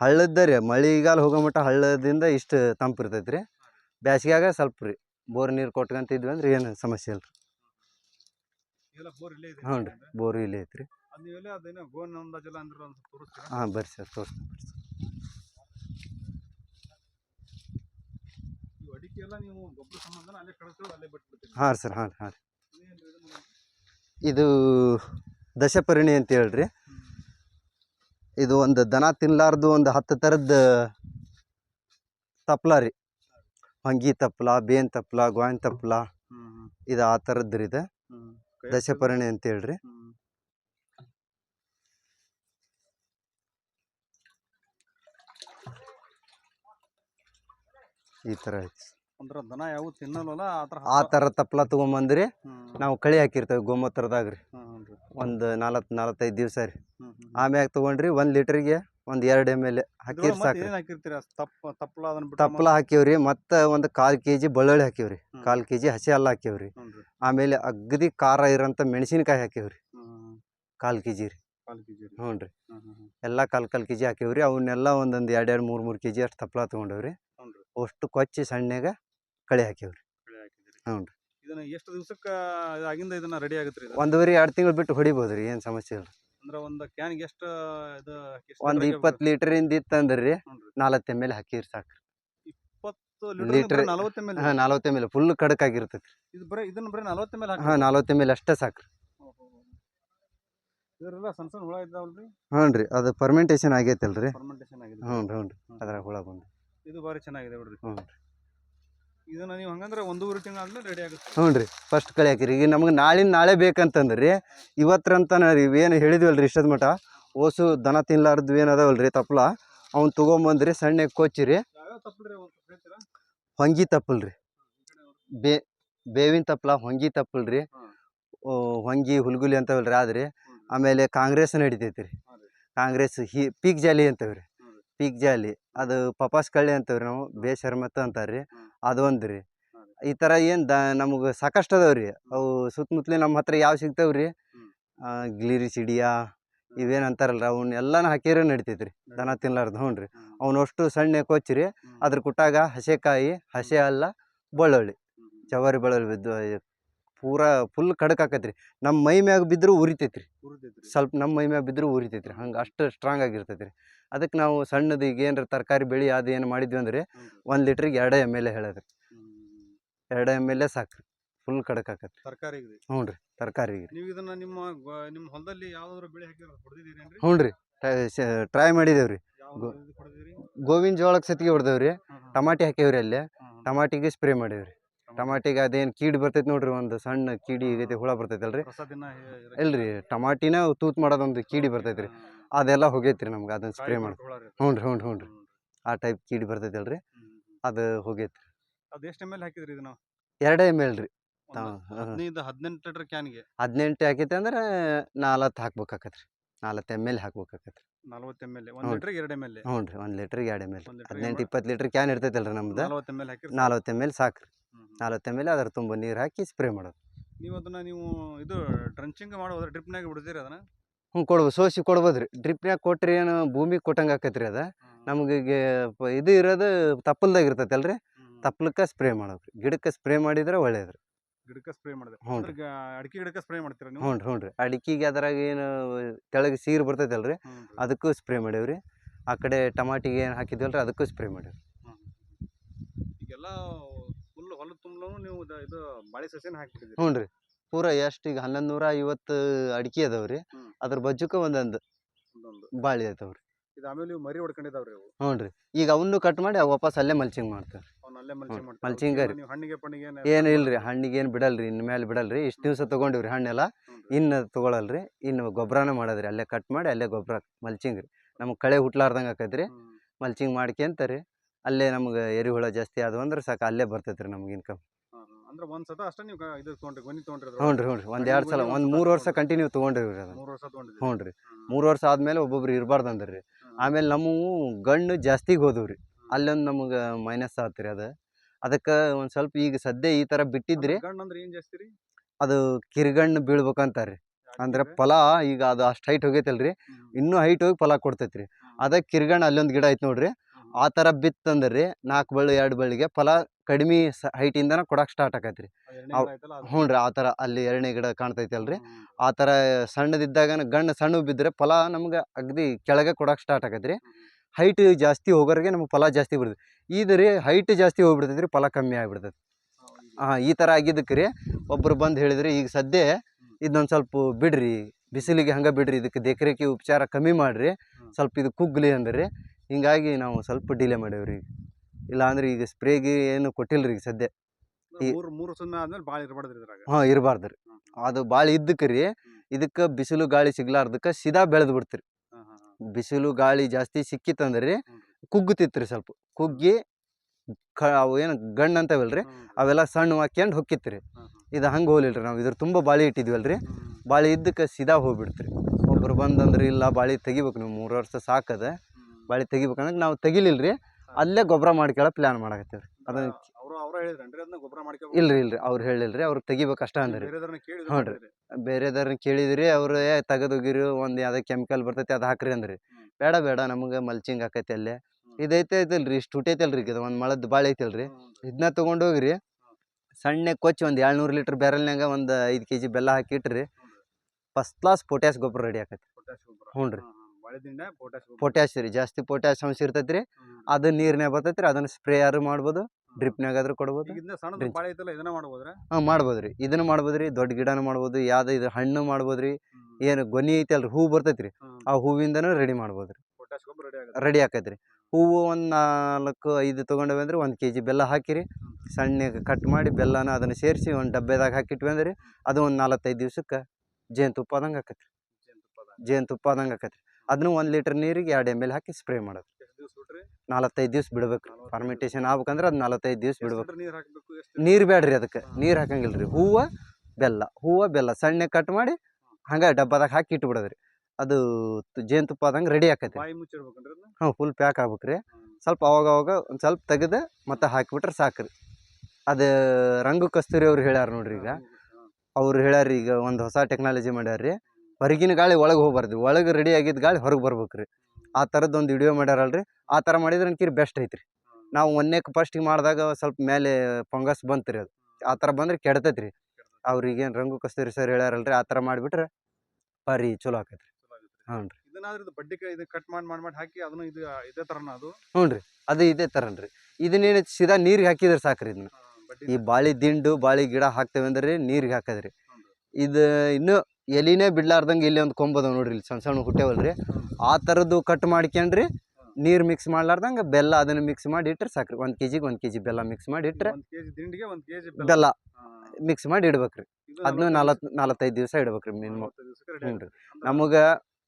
ಹಳ್ಳದ ರೀ ಮಳೆಗಾಲ ಹೋಗೋ ಮಟ್ಟ ಹಳ್ಳದಿಂದ ಇಷ್ಟು ತಂಪು ಇರ್ತೈತೆ ರೀ. ಬ್ಯಾಸ್ಗ್ಯಾಗ ಸ್ವಲ್ಪ ರೀ ಬೋರ್ ನೀರು ಕೊಟ್ಕೊಂತಿದ್ವಿ ಅಂದ್ರೆ ಏನು ಸಮಸ್ಯೆ ಇಲ್ಲ ರೀ ಇವೆಲ್ಲ ಬೋರ್ ಇಲ್ಲೇ ಇದೆ ಹ್ಞೂ ರೀ ಬೋರ್ ಇಲ್ಲೇ ಐತೆ ರೀ ಹಾಂ ಬರ್ರಿ ಸರ್ ತೋರಿಸ್ತೀನಿ ಬರ್ರಿ ಸರ್. ಹಾಂ ಸರ್ ಹಾಂ ಹಾಂ ಇದು? ದಶಪರಿಣಿ ಅಂತ ಹೇಳ್ರಿ. ಇದು ಒಂದು ದನ ತಿನ್ಲಾರ್ದು ಒಂದು ಹತ್ತು ಥರದ್ದು ತಪ್ಲ ರೀ. ಹೊಂಗಿ ತಪ್ಲ ಬೇನ್ ತಪ್ಲ ಗೋವಿನ ತಪ್ಲ. ಇದು ಆ ಥರದ್ದು ರೀ ಇದು. ದಶಪರಿಣಿ ಅಂತ ಹೇಳ್ರಿ. ಈ ತರ ಐತಿ. ದನ ಯಾವ ಆ ತರ ಆ ತಗೊಂಬಂದ್ರಿ ತಪ್ಲ ತೊಗೊಂಬಂದ್ರಿ ನಾವು ಕಳಿ ಹಾಕಿರ್ತೇವೆ ಗೋಮೂತ್ರದಾಗ ರೀ. ಒಂದು ನಾಲ್ಕು ನಾಲ್ಕೈದು ದಿವಸ ರೀ. ಆಮ್ಯಾಗ ತಗೊಂಡ್ರಿ ಒಂದು ಲೀಟ್ರಿಗೆ ಒಂದು ಎರಡು ಎಂ ಎಲ್ ಹಾಕಿರಿ ಸಾಕು ಹಾಕಿರ್ತೀರ? ತಪ್ಪ ತಪ್ಪಲ ಅದನ್ನ ಬಿಟ್ಟು ತಪ್ಪಲ ಹಾಕಿವ್ರಿ ಮತ್ತು ಒಂದು ಕಾಲು ಕೆ ಜಿ ಬೆಳ್ಳುಳ್ಳಿ ಹಾಕಿವ್ರಿ ಕಾಲ್ ಕಾಲು ಕೆ ಜಿ ಹಸಿ ಅಲ್ಲ ಹಾಕಿವ್ರಿ ಆಮೇಲೆ ಅಗದಿ ಖಾರ ಇರೋಂಥ ಮೆಣಸಿನಕಾಯಿ ಹಾಕಿವ್ರಿ ಕಾಲ್ ಕಾಲು ಕೆ ಜಿ ರೀ. ಹ್ಞೂನ್ರಿ. ಎಲ್ಲಾ ಕಾಲ್ ಕಾಲ್ ಹ್ಞೂ ರೀ ಎಲ್ಲ ಕಾಲು ಕಾಲು ಕೆ ಜಿ ಹಾಕಿವ್ರಿ ಅವನ್ನೆಲ್ಲ ಒಂದೊಂದು ಎರಡು ಎರಡು ಮೂರು ಮೂರು ಕೆ ಜಿ ಅಷ್ಟು ತಪ್ಪಲ ತೊಗೊಂಡವ್ರಿ. ಅಷ್ಟು ಕೊಚ್ಚಿ ಸಣ್ಣಗ ಕಳೆ ಹಾಕಿವ್ರಿ ಹ್ಞೂ ರೀ ಇದನ್ನ ಎಷ್ಟು ದಿವಸಕ್ಕೆ ಆಗಿಂದ ಇದನ್ನ ರೆಡಿ ಆಗುತ್ತೆ ಒಂದೂವರೆ ಎರಡು ತಿಂಗಳು ಬಿಟ್ಟು ಹೊಡಿಬೋದು ರೀ ಏನು ಸಮಸ್ಯೆ ಇಲ್ಲ ಅಂದ್ರೆ ಒಂದು ಕ್ಯಾನ್ಗೆ ಎಷ್ಟು ಇದು ಒಂದು liter ಇಪ್ಪತ್ತು ಲೀಟ್ರಿಂದ ಇತ್ತಂದ್ರೆ ರೀ ಹ್ಞೂ ರೀ ನಾಲ್ಕು ಎಂ ಎಲ್ ಹಾಕಿರಿ ಸಾಕು ಇಪ್ಪತ್ತು ಲೀಟರ್- ಇಂದ ನಲವತ್ತು ಎಂ ಎಲ್ ಹಾಂ ನಲ್ವತ್ತು ಎಂ ಎಲ್ ಫುಲ್ ಕಡಕ್ ಆಗಿರ್ತೈತಿ ಇದು ಬರೀ ಇದನ್ನ ಬರೀ ನಲವತ್ತು ಎಂ ಎಲ್ ಹಾಕಿ ಹಾಂ ನಲ್ವತ್ತು ಎಂ ಎಲ್ ಅಷ್ಟೇ ಸಾಕು ಇದರೆಲ್ಲ ಸಣ್ಣ ಸಣ್ಣ ಹುಳ ಇದ್ದಾವಲ್ರಿ? ಹ್ಞೂ ರೀ ಅದು ಫರ್ಮೆಂಟೇಷನ್ ಆಗೈತಲ್ರಿ. ಫರ್ಮೆಂಟೇಷನ್ ಆಗಿದೆ ಹ್ಞೂ ರೀ ಹ್ಞೂ ರೀ ಅದ್ರಾಗ ಹುಳ ಬಂದು ಇದು ಭಾರಿ ಚೆನ್ನಾಗಿದೆ ಬಿಡ್ರಿ. ಹ್ಞೂ ಇದನ್ನ ನೀವು ಹಂಗಂದ್ರೆ ಒಂದೂವರೆ ತಿಂಗಳು ಆದ್ಮೇಲೆ ರೆಡಿ ಆಗುತ್ತೆ. ಹ್ಞೂ ರೀ ಫಸ್ಟ್ ಕಳೆ ಹಾಕಿರಿ. ಈಗ ನಮ್ಗೆ ನಾಳಿನ ನಾಳೆ ಬೇಕಂತಂದ್ರೆ ರೀ ಇವತ್ತರಂತನ ರೀ ಹೇಳಿದ್ವಿ ಹೇಳಿದ್ವಲ್ರಿ ಇಷ್ಟದ ಮಠ ಓಸು ದನ ತಿನ್ಲಾರ್ದು ಏನು ಅದಾವಲ್ರಿ ತಪ್ಪಲ ಅವ್ನು ತೊಗೊಂಬಂದ್ರಿ ಸಣ್ಣ ಕೊಚ್ಚಿರಿ ಹೊಂಗಿ ತಪ್ಪಲ್ರಿ. ಬೇ ಬೇವಿನ ತಪ್ಪಲ ಹೊಂಗಿ ತಪ್ಪಲ್ ರೀ. ಹ್ಮ್. ಓ, ಹೊಂಗಿ ಹುಲ್ಗುಲಿ ಅಂತವಲ್ರಿ ಆದ್ರಿ. ಆಮೇಲೆ ಕಾಂಗ್ರೆಸ್ ನಡಿತೈತಿ ರೀ. ಕಾಂಗ್ರೆಸ್ ಹಿ ಪೀಕ್ ಜಾಲಿ ಅಂತವ್ರಿ. ಪೀಕ್ ಜಾಲಿ. ಅದು ಪಪಾಸ್ ಕಳ್ಳಿ ಅಂತೀವಿ ನಾವು ಬೇಶರ್ಮತ್ತ ಅಂತಾರ್ರಿ. ಅಂತಾರೆ ರೀ ಅದು ಹಾಂ ರೀ. ಈ ಥರ ಏನು ದ ನಮಗೆ ಸಾಕಷ್ಟು ಅದಾವ್ರಿ. ಅವು ಸುತ್ತಮುತ್ತಲಿ ನಮ್ಮ ಹತ್ರ ಯಾವ ಸಿಗ್ತಾವ್ರಿ? ಗ್ಲೀರಿ ಸಿಡಿಯಾ ಇವೇನು ಅಂತಾರಲ್ರಿ ಅವನ್ನೆಲ್ಲನ ಹಾಕಿದ್ರೆ ನಡಿತೈತೆ ರೀ ದನ ತಿನ್ಲಾರ್ದು ಹ್ಞೂ ರೀ. ಅವನಷ್ಟು ಸಣ್ಣ ಕೊಚ್ಚಿರಿ. ಅದ್ರ ಕುಟ್ಟಾಗ ಹಸೆಕಾಯಿ ಹಸೆ ಅಲ್ಲ ಬೆಳ್ಳುಳ್ಳಿ. ಜವಾರಿ ಬಳ್ಳೊಳ್ಳಿ ಚವಾರಿ ಬೆಳ್ಳುಳ್ಳಿ ಬಿದ್ದು ಪೂರಾ ಫುಲ್ ಕಡಕ್ ಹಾಕತ್ರಿ ನಮ್ಮ ಮೈ ಮ್ಯಾಗ ಬಿದ್ದರೂ ಉರಿತೈತ್ರಿ. ಸ್ವಲ್ಪ ನಮ್ಮ ಮೈ ಮ್ಯಾಗ ಬಿದ್ದರೂ ಉರಿತೈತ್ರಿ. ಹಂಗೆ ಅಷ್ಟು ಸ್ಟ್ರಾಂಗ್ ಆಗಿರ್ತೈತೆ ರೀ ಅದಕ್ಕೆ ನಾವು ಸಣ್ಣದು ಈಗ ಏನಾರ ತರಕಾರಿ ಬೆಳೆ ಅದು ಏನು ಮಾಡಿದ್ವಿ ಅಂದ್ರೆ. ಒಂದು ಲೀಟ್ರಿಗೆ ಎರಡು ಎಂ ಎಲ್ ಹೇಳದ್ರಿ. ಹ್ಮ್. ಎರಡು ಎಂ ಎಲ್ ಎ ಸಾಕು ಫುಲ್ ಕಡಕ್ ಆಕೈತಿ ತರಕಾರಿಗೆ ರೀ ಹ್ಞೂ ರೀ ನೀವು ಇದನ್ನ ನಿಮ್ಮ ನಿಮ್ಮ ಹೊಲದಲ್ಲಿ ಯಾವ್ದಾದ್ರು ಬೆಳೆ ಹ್ಞೂ ರೀ ಟ್ರೈ ಮಾಡಿದೇವ್ರಿ. ಗೋವಿನ ಜೋಳಕ್ಕೆ ಸತ್ತಿಗೆ ಹೊಡೆದೇವ್ರಿ. ಟಮಾಟಿ ಹಾಕೇವ್ರಿ ಅಲ್ಲೇ. ಟಮಾಟಿಗೆ ಸ್ಪ್ರೇ ಮಾಡೇವ್ರಿ. ಟಮಾಟಿಗೆ ಅದೇನು ಕೀಡಿ ಬರ್ತೈತೆ ನೋಡ್ರಿ ಒಂದು ಸಣ್ಣ ಕೀಡಿ ಆಗೈತಿ ಹುಳ ಬರ್ತೈತಲ್ರಿ? ಇಲ್ರಿ ಟಮಾಟಿನ ತೂತ್ ಮಾಡೋದೊಂದು ಕೀಡಿ ಬರ್ತೈತೆ ರೀ ಅದೆಲ್ಲ ಹೋಗೈತ್ರಿ ನಮ್ಗೆ ಅದನ್ನ ಸ್ಪ್ರೇ ಮಾಡಿ. ಹ್ಞೂ ರೀ ಹ್ಞೂ ಹ್ಞೂ ರೀ. ಆ ಟೈಪ್ ಕೀಡಿ ಬರ್ತೈತಲ್ರಿ. ಅದು ಹೋಗೈತ್ರಿ. ಅದು ಎಷ್ಟು ಎಂ ಎಲ್ ಹಾಕಿದ್ರಿ ಇದನ್ನ ಎರಡೇ ಎಂ ಎಲ್ ರೀ. ಹದಿನೈದು ಹದಿನೆಂಟು ಲೀಟರ್ ಕ್ಯಾನ್ಗೆ? ಹದಿನೆಂಟು ಹಾಕೈತೆ ಅಂದ್ರೆ ನಾಲ್ಕು ಹಾಕ್ಬೇಕಾಕತ್ರಿ. ನಾಲ್ಕು ಎಂ ಎಲ್ ಹಾಕ್ಬೇಕಾಕತ್ರಿ. ನಲ್ವತ್ತು ಎಂ ಎಲ್ ಒಂದು. ಲೀಟ್ರಿಗೆ ಎರಡು ಎಂ ಎಲ್ ಹ್ಞೂ ರೀ ಒಂದು ಲೀಟ್ರಿಗೆ ಎರಡು ಎಂ ಎಲ್ ಹದಿನೆಂಟು ಇಪ್ಪತ್ತು ಲೀಟ್ರ್ ಕ್ಯಾನ್ ಇರ್ತೈತಲ್ಲ ರೀ ನಮ್ದು. ನಾಲ್ವತ್ತು ಎಂ ಎಲ್ ಹಾಕಿ ನಲ್ವತ್ತು ಎಂ ಎಲ್ ಸಾಕು ರೀ ನಲ್ವತ್ತು ಎಂ ಎಲ್ ಅದ್ರ ತುಂಬ ನೀರು ಹಾಕಿ ಸ್ಪ್ರೇ ಮಾಡೋದು. ನೀವು ಅದನ್ನ ನೀವು ಇದು ಟ್ರಂಚಿಂಗ್ ಮಾಡೋದ್ರೆ ಡ್ರಿಪ್ನಾಗ ಬಿಡ್ತೀರಿ ಅದನ್ನ? ಹ್ಞೂ ಕೊಡ್ಬೋದು. ಸೋಸಿ ಕೊಡ್ಬೋದು ರೀ. ಡ್ರಿಪ್ನ್ಯಾಗ ಕೊಟ್ರಿ ಏನು ಭೂಮಿ ಕೊಟ್ಟಂಗೆ ಆಕೈತೆ ಅದ. ನಮಗೆ ಈಗ ಇದು ಇರೋದು ತಪ್ಪಲ್ದಾಗ ಇರ್ತೈತಲ್ಲ ರೀ ತಪ್ಪಲಕ್ಕೆ ಸ್ಪ್ರೇ ಮಾಡೋದು ಗಿಡಕ್ಕೆ ಸ್ಪ್ರೇ ಮಾಡಿದ್ರೆ ಒಳ್ಳೇದು ರೀ. ಗಿಡಕ್ಕೆ ಸ್ಪ್ರೇ ಮಾಡಿದ್ರೆ ಹ್ಞೂ ರೀ. ಅಡಿಕೆ ಗಿಡಕ್ಕೆ ಸ್ಪ್ರೇ ಮಾಡ್ತೀರಾ ನೀವು? ಹ್ಞೂ ರೀ ಹ್ಞೂ ರೀ. ಅಡಿಕೆಗೆ ಅದ್ರಾಗ ಏನು ಕೆಳಗೆ ಸೀರು ಬರ್ತೈತಲ್ಲ ರೀ ಅದಕ್ಕೂ ಸ್ಪ್ರೇ ಮಾಡೇವ್ರಿ ಆ ಕಡೆ ಟಮಾಟಿಗೆ ಏನು ಹಾಕಿದ್ವಲ್ಲ ರೀ ಅದಕ್ಕೂ ಸ್ಪ್ರೇ ಮಾಡೇವ್ರಿ ಈಗೆಲ್ಲ ಫುಲ್ ಹೊಲ ತುಂಬಲು ನೀವು ಇದ- ಇದು ಬಾಳೆ ಸಸಿನ ಹಾಕ್ಬಿಟ್ಟಿದ್ದೀರಿ. ಹ್ಞೂ ರೀ. ಪೂರ ಎಷ್ಟು ಈಗ ಹನ್ನೊಂದು ನೂರ ಐವತ್ತು ಅಡಿಕೆ ಅದಾವೆ ರೀ ಹ್ಮ್. ಅದ್ರ ಬಜ್ಜುಕ ಒಂದೊಂದು ಒಂದೊಂದು. ಬಾಳಿ ಅದಾವೆ ರೀ ಇದು ಆಮೇಲೆ ನೀವು ಮರಿ ಹೊಡ್ಕೊಂಡಿದ್ದಾವ್ರಿ ಅವು. ಹ್ಞೂ ರೀ. ಈಗ ಅವನ್ನೂ ಕಟ್ ಮಾಡಿ ಅವು ವಾಪಸ್ ಅಲ್ಲೇ ಮಲ್ಚಿಂಗ್ ಮಾಡ್ತಾರೆ ಅವ್ನ ಅಲ್ಲೇ ಮಲ್ಚಿಂಗ್ ಮಾಡ್ತಾರೆ ರೀ. ನೀವು ಹಣ್ಣಿಗೆ ಪಣ್ಣಿಗೆ ಏನ್ ಏನು ಇಲ್ಲ ರೀ ಹಣ್ಣಿಗೆ ಏನು ಬಿಡಲ್ರಿ ಇನ್ನು ಮೇಲೆ ಬಿಡಲ್ರಿ. ಇಷ್ಟು ದಿವಸ ತಗೊಂಡಿವ್ರಿ ಹಣ್ಣೆಲ್ಲ. ಹ್ಞೂ. ಇನ್ನು ತೊಗೊಳಲ್ರಿ. ಇನ್ನು ಗೊಬ್ಬರನೇ ಮಾಡೋದ್ರಿ. ಅಲ್ಲೇ ಕಟ್ ಮಾಡಿ ಅಲ್ಲೇ ಗೊಬ್ಬರ ಮಲ್ಚಿಂಗ್ ರೀ. ನಮಗೆ ಕಳೆ ಹುಟ್ಲಾರ್ದಂಗೆ ಆಕೈತ್ರಿ. ಹ್ಮ್. ಮಲ್ಚಿಂಗ್ ಮಾಡ್ಕೊಂತ ರೀ. ಅಲ್ಲೇ ನಮ್ಗೆ ಎರಿಹುಳ ಜಾಸ್ತಿ ಆದವು ಅಂದ್ರೆ ಸಾಕು ಅಲ್ಲೇ ಬರ್ತೈತೆ ರೀ ನಮ್ಗೆ ಇನ್ಕಮ್. ಅಂದ್ರೆ ಒಂದ್ ಸತ ಅಷ್ಟೇ ನೀವು ಗ- ಇದು ತೊಗೊಂಡ್ರಿ ಗೊನಿ ತೊಗೊಂಡ್ರಿ ಹ್ಞೂ ರೀ ಹ್ಞೂ ರೀ ಒಂದು ಎರಡು ಸಲ ಒಂದು ಮೂರು ವರ್ಷ ಕಂಟಿನ್ಯೂ ತೊಗೊಂಡಿವ್ರಿ ಅದನ್ನು. ಮೂರು ವರ್ಷ ಹ್ಞೂ ರೀ ಮೂರು ವರ್ಷ ಆದಮೇಲೆ ಒಬ್ಬೊಬ್ರು ಇರಬಾರ್ದು ಅಂದ್ರಿ. ರೀ ಆಮೇಲೆ ನಮ್ಮವು ಗಣ್ಣು ಜಾಸ್ತಿಗೆ ಹೋದವು ರೀ ಅಲ್ಲೊಂದು ನಮಗೆ ಮೈನಸ್ ಆತು ರೀ ಅದು. ಅದಕ್ಕೆ ಒಂದು ಸ್ವಲ್ಪ ಈಗ ಸದ್ಯ ಈ ಥರ ಬಿಟ್ಟಿದ್ರಿ. ಅಂದ್ರೆ ಗಂಡ್ ಅಂದ್ರೆ ಏನ್ ಜಾಸ್ತಿ ರೀ? ಅದು ಕಿರಿಗಣ್ಣು ಬೀಳ್ಬೇಕಂತಾರೆ. ಅಂದ್ರೆ ಫಲ ಈಗ ಅದು ಅಷ್ಟು ಹೈಟ್ ಹೋಗೈತಲ್ರಿ. ಇನ್ನೂ ಹೈಟ್ ಹೋಗಿ ಫಲ ಕೊಡ್ತೈತ್ರಿ. ರೀ ಅದಕ್ಕೆ ಕಿರ್ಗಣ್ಣ ಅಲ್ಲೊಂದು ಗಿಡ ಐತೆ ನೋಡ್ರಿ. ಆ ಥರ ಬಿತ್ತಂದ್ರಿ ನಾಲ್ಕು ಬಳ್ಳಿ ಎರಡು ಬಳ್ಳಿಗೆ ಫಲ ಕಡಿಮೆ ಸ ಹೈಟಿಂದನ ಕೊಡಕ್ಕೆ ಸ್ಟಾರ್ಟ್ ಆಕೈತ್ರಿ. ರೀ ಅವ್-. ಹ್ಞೂ ರೀ ಆ ಥರ ಅಲ್ಲಿ ಎರಡನೇ ಗಿಡ ಕಾಣ್ತೈತಲ್ಲ ರೀ ಆ ಥರ ಸಣ್ಣದಿದ್ದಾಗ ಗಣ್ಣು ಸಣ್ಣ ಬಿದ್ದರೆ ಫಲ ನಮ್ಗೆ ಅಗದಿ ಕೆಳಗೆ ಕೊಡಕ್ಕೆ ಸ್ಟಾರ್ಟ್ ಆಕೈತ್ರಿ. ರೀ ಹೈಟ್ ಜಾಸ್ತಿ ಹೋಗೋರಿಗೆ ನಮ್ಗೆ ಫಲ ಜಾಸ್ತಿ ಬಿಡ್ತದೆ ಇದು ರೀ ಹೈಟ್ ಜಾಸ್ತಿ ಹೋಗ್ಬಿಡ್ತೈತಿ ರೀ ಫಲ ಕಮ್ಮಿ ಆಗಿಬಿಡ್ತೈತೆ. ಹಾಂ ಈ ಥರ ಆಗಿದ್ದಕ್ಕೆ ರೀ ಒಬ್ಬರು ಬಂದು ಹೇಳಿದ್ರಿ ಈಗ ಸದ್ಯ ಇದೊಂದು ಸ್ವಲ್ಪ ಬಿಡ್ರಿ ಬಿಸಿಲಿಗೆ ಹಂಗೆ ಬಿಡ್ರಿ ಇದಕ್ಕೆ ದೇಖರೇಖಿ ಉಪಚಾರ ಕಮ್ಮಿ ಮಾಡಿರಿ. ಸ್ವಲ್ಪ ಇದು ಕುಗ್ಲಿ ಅಂದ್ರಿ. ಹಿಂಗಾಗಿ ನಾವು ಸ್ವಲ್ಪ ಡಿಲೇ ಮಾಡೇವ್ರಿ ರೀ ಇಲ್ಲ ಅಂದ್ರೆ ಈಗ ಸ್ಪ್ರೇಗೆ ಏನು ಕೊಟ್ಟಿಲ್ರಿ ಈಗ ಸದ್ಯ ಈ- ಮೂರು ಮೂರು ವರ್ಷದ ಆದ್ಮೇಲೆ ಭಾಳ ಇರಬಾರ್ದ್ರಿ ಇದ್ರಾಗ ಹಾಂ ಇರಬಾರ್ದು ರೀ ಹ್ಮ್. ಅದು ಭಾಳ ಇದ್ದಕ್ಕೆ ರೀ ಇದಕ್ಕೆ ಬಿಸಿಲು ಗಾಳಿ ಸಿಗ್ಲಾರ್ದಕ್ಕೆ ಸೀದಾ ಬೆಳೆದು ಬಿಡ್ತೀರಿ ಹಾ, ಹಾ, ಹಾ. ಬಿಸಿಲು ಗಾಳಿ ಜಾಸ್ತಿ ಸಿಕ್ಕಿತ್ತಂದ್ರೆ ರೀ ಹ್ಮ್. ಕುಗ್ಗುತ್ತಿತ್ತು ರೀ ಸ್ವಲ್ಪ ಕುಗ್ಗಿ ಕ ಅವು ಏನು ಗಣ್ಣು ಅಂತವಲ್ರಿ ಅವೆಲ್ಲ ಸಣ್ಣ ಹಾಕ್ಯಂಡು ಹೊಕ್ಕಿತ್ತು ರೀ ಹಾ. ಇದು ಹಂಗೆ ಹೋಗ್ಲಿಲ್ಲ ನಾವು ಇದ್ರ ತುಂಬ ಬಾಳಿ ಇಟ್ಟಿದ್ವಲ್ರಿ. ಬಾಳಿ ಇದ್ದಕ್ಕೆ ಸೀದಾ ಹೋಗ್ಬಿಡ್ತ್ರಿ ಒಬ್ರು ಬಂದಂದ್ರೆ ಇಲ್ಲ ಬಾಳಿ ತೆಗಿಬೇಕು ನೀವು ಮೂರು ವರ್ಷ ಸಾಕದ. ಬಾಳಿ ತೆಗಿಬೇಕಂದ್ರೆ ನಾವು ತೆಗಿಲಿಲ್ಲ ರೀ ಅಲ್ಲೇ ಗೊಬ್ಬರ ಮಾಡ್ಕೊಳ್ಳೋ ಪ್ಲ್ಯಾನ್ ಮಾಡಕತ್ತೀವಿ ರೀ ಅದನ್ನ ಇಲ್ರಿ ಇಲ್ರಿ ಅವ್ರು ಹೇಳಿಲ್ರಿ ಅವ್ರು ತೆಗಿಬೇಕು ಅಷ್ಟ ಅಂದ್ರಿ. ಹ್ಞೂ ರೀ. ಬೇರೆದವ್ರನ್ನ ಕೇಳಿದ್ರಿ ಅವ್ರು ಏ ತೆಗೆದೋಗಿರಿ ಒಂದು ಯಾವ್ದೋ ಕೆಮಿಕಲ್ ಬರ್ತೈತಿ ಅದು ಹಾಕ್ರಿ ಅಂದ್ರಿ. ಬೇಡ ಬೇಡ ನಮಗೆ ಮಲ್ಚಿಂಗ್ ಹಾಕೈತಿ ಅಲ್ಲೇ. ಇದೈತೆ ಐತಲ್ರಿ ಇಷ್ಟು ಹುಟ್ಟೈತಲ್ರಿ ಇದು ಒಂದು ಮಳದ ಬಾಳೆ ಐತಲ್ರಿ. ಇದನ್ನ ತೊಗೊಂಡು ಹೋಗಿರಿ ಸಣ್ಣ ಕೊಚ್ಚಿ ಒಂದು ಏಳ್ನೂರು ಲೀಟ್ರ್ ಬ್ಯಾರಲ್ನಾಗ ಒಂದು ಐದು ಕೆ ಜಿ ಬೆಲ್ಲ ಹಾಕಿಟ್ರಿ ಫಸ್ಟ್ ಕ್ಲಾಸ್ ಪೊಟ್ಯಾಸ್ ಗೊಬ್ಬರ ರೆಡಿ ಆಕೈತಿ. ಪೊಟ್ಯಾಶ್ ಗೊಬ್ಬರ. ಹ್ಞೂ ರೀ. ಪೊಟ್ಯಾಶ್ ರೀ ಜಾಸ್ತಿ ಪೊಟ್ಯಾಶ್ ಅಂಶ ಇರ್ತೈತಿ ರೀ. ಅದು ನೀರ್ನ್ಯಾಗ ಬರ್ತೈತಿ ರೀ ಅದನ್ನ ಸ್ಪ್ರೇಯರ್ ಮಾಡ್ಬೋದು. ಡ್ರಿಪ್ನಾಗಾದ್ರೂ ಕೊಡ್ಬೋದು. ಹಾಂ ಮಾಡ್ಬೋದು ರೀ ಇದನ್ನ ಮಾಡ್ಬೋದು ರೀ ದೊಡ್ಡ ಗಿಡನೂ ಮಾಡ್ಬೋದು ಯಾವ್ದ ಇದು ಹಣ್ಣು ಮಾಡ್ಬೋದು ರೀ ಏನು ಗೊನಿ ಅಲ್ರಿ ಹೂ ಬರ್ತೈತಿ ರೀ ಆ ಹೂವಿಂದನೂ ರೆಡಿ ಮಾಡ್ಬೋದು ರೀ ರೆಡಿ ಆಕೈತಿ ರೀ ಹೂವು ಒಂದು ನಾಲ್ಕು ಐದು ತೊಗೊಂಡೇವಿ ಅಂದ್ರೆ ಒಂದು ಕೆ ಜಿ ಬೆಲ್ಲ ಹಾಕಿರಿ. ಸಣ್ಣ ಕಟ್ ಮಾಡಿ ಬೆಲ್ಲನ ಅದನ್ನ ಸೇರಿಸಿ ಒಂದು ಡಬ್ಬೆದಾಗ ಹಾಕಿಟ್ವಿ ಅಂದ್ರೆ ಅದು ಒಂದು ನಾಲ್ಕೈದು ದಿವ್ಸಕ್ಕೆ ಜೇನುತುಪ್ಪ ಆದಂಗೆ ಆಕೈತಿ. ಜೇನುತುಪ್ಪ ಆದಂಗೆ ಆಕೈತಿ ಅದನ್ನು ಒಂದು ಲೀಟ್ರ್ ನೀರಿಗೆ ಎರಡು ಎಂ ಎಲ್ ಹಾಕಿ ಸ್ಪ್ರೇ ಮಾಡೋದು. ನಾಲ್ಕೈದು ದಿವ್ಸ ಬಿಡ್ಬೇಕು. ಫಾರ್ಮಿಟೇಷನ್ ಆಗ್ಬೇಕಂದ್ರೆ ಅದು ನಾಲ್ಕೈದು ದಿವ್ಸ ಬಿಡ್ಬೇಕು. ನೀರ್ ಹಾಕ್ಬೇಕು ಎಷ್ಟು ನೀರು ಬೇಡ್ರಿ ಅದಕ್ಕೆ. ನೀರು ಹಾಕಂಗಿಲ್ಲ ರೀ ಹೂವು ಬೆಲ್ಲ. ಹೂವು ಬೆಲ್ಲ. ಸಣ್ಣ ಕಟ್ ಮಾಡಿ ಹಂಗೆ ಡಬ್ಬದಾಗ ಹಾಕಿ ಇಟ್ಬಿಡೋದು ರೀ ಅದು ಜೇನುತುಪ್ಪ ಆದಂಗೆ ರೆಡಿ ಆಕೈತಿ ಹಾಂ ಫುಲ್ ಪ್ಯಾಕ್ ಆಗ್ಬೇಕು ರೀ ಸ್ವಲ್ಪ ಅವಾಗ ಅವಾಗ ಒಂದು ಸ್ವಲ್ಪ ತೆಗೆದು ಮತ್ತೆ ಹಾಕಿಬಿಟ್ರೆ ಸಾಕು ರೀ ಅದು ರಂಗು ಕಸ್ತೂರಿ ಅವ್ರು ಹೇಳ್ಯಾರ ನೋಡ್ರಿ ಈಗ. ಅವ್ರು ಹೇಳ್ಯಾರ ಈಗ ಒಂದು ಹೊಸ ಟೆಕ್ನಾಲಜಿ ಮಾಡ್ಯಾರ ರೀ ಹೊರಗಿನ ಗಾಳಿ ಒಳಗೆ ಹೋಗ್ಬಾರ್ದು ಒಳಗೆ ರೆಡಿ ಆಗಿದ್ದ ಗಾಳಿ ಹೊರಗೆ ಬರ್ಬೇಕು ರೀ ಆ ಥರದ್ದು ಒಂದು ವಿಡಿಯೋ ಮಾಡ್ಯಾರಲ್ರಿ. ಆ ಥರ ಮಾಡಿದ್ರೆ ಅನ್ಕಿರಿ ಬೆಸ್ಟ್ ಐತ್ರಿ. ನಾವು ಒಂದನೇಕ್ಕೆ ಫಸ್ಟಿಗೆ ಮಾಡಿದಾಗ ಸ್ವಲ್ಪ ಮೇಲೆ ಫಂಗಸ್ ಬಂತು ರೀ ಅದು. ಆ ಥರ ಬಂದ್ರೆ ಕೆಡ್ತೈತೆ ರೀ ಅವ್ರಿಗೇನು ರಂಗು ಕಸ್ತೂರಿ ಸರ್ ಹೇಳ್ಯಾರಲ್ರಿ ಆ ಥರ ಮಾಡಿಬಿಟ್ರೆ ಪರಿ ಚಲೋ ಆಕೈತೆ ರೀ ಹ್ಞೂ ರೀ ಇದನ್ನಾದ್ರೂ ಇದು ಬಡ್ಡಿಕಾಯಿ ಇದು ಕಟ್ ಮಾಡಿ ಮಾಡಿ ಮಾಡಿ ಹಾಕಿ ಅದನ್ನು ಇದು ಇದೇ ತರನ ಅದು? ಹ್ಞೂ ರೀ ಅದು ಇದೇ ಥರನ್ ರೀ ಇದನ್ನೇನು ಸೀದಾ ನೀರಿಗೆ ಹಾಕಿದ್ರೆ ಸಾಕು ರೀ ಇದನ್ನ ಈ ಬಾಳಿ ದಿಂಡು ಬಾಳಿ ಗಿಡ ಹಾಕ್ತೇವೆ ಅಂದ್ರೆ ನೀರಿಗೆ ಹಾಕದ್ರಿ. ಇದು ಇನ್ನೂ ಎಲಿನೇ ಬಿಡ್ಲಾರ್ದಂಗೆ ಇಲ್ಲಿ ಒಂದು ಕೊಂಬದ ನೋಡ್ರಿ ಇಲ್ಲಿ ಸಣ್ಣ ಸಣ್ಣ ಹುಟ್ಟೆವಲ್ರಿ ಆ ಥರದ್ದು ಕಟ್ ಮಾಡ್ಕೊಂಡ್ರಿ ನೀರು ಮಿಕ್ಸ್ ಮಾಡ್ಲಾರ್ದಂಗೆ ಬೆಲ್ಲ ಅದನ್ನು ಮಿಕ್ಸ್ ಮಾಡಿ ಇಟ್ಟರೆ ಸಾಕ್ರಿ. ಒಂದು ಕೆ ಜಿಗೆ ಒಂದು ಕೆ ಜಿ ಬೆಲ್ಲ ಮಿಕ್ಸ್ ಮಾಡಿ ಇಟ್ಟರೆ ಬೆಲ್ಲ. ಮಿಕ್ಸ್ ಮಾಡಿ ಇಡ್ಬೇಕ್ರಿ. ಅದನ್ನ ನಲವತ್ತು ನಲವತ್ತೈದು ದಿವಸ ಇಡ್ಬೇಕ್ರಿ ಮಿನಿಮಮ್ ಹ್ಞೂ. ರೀ ನಮಗೆ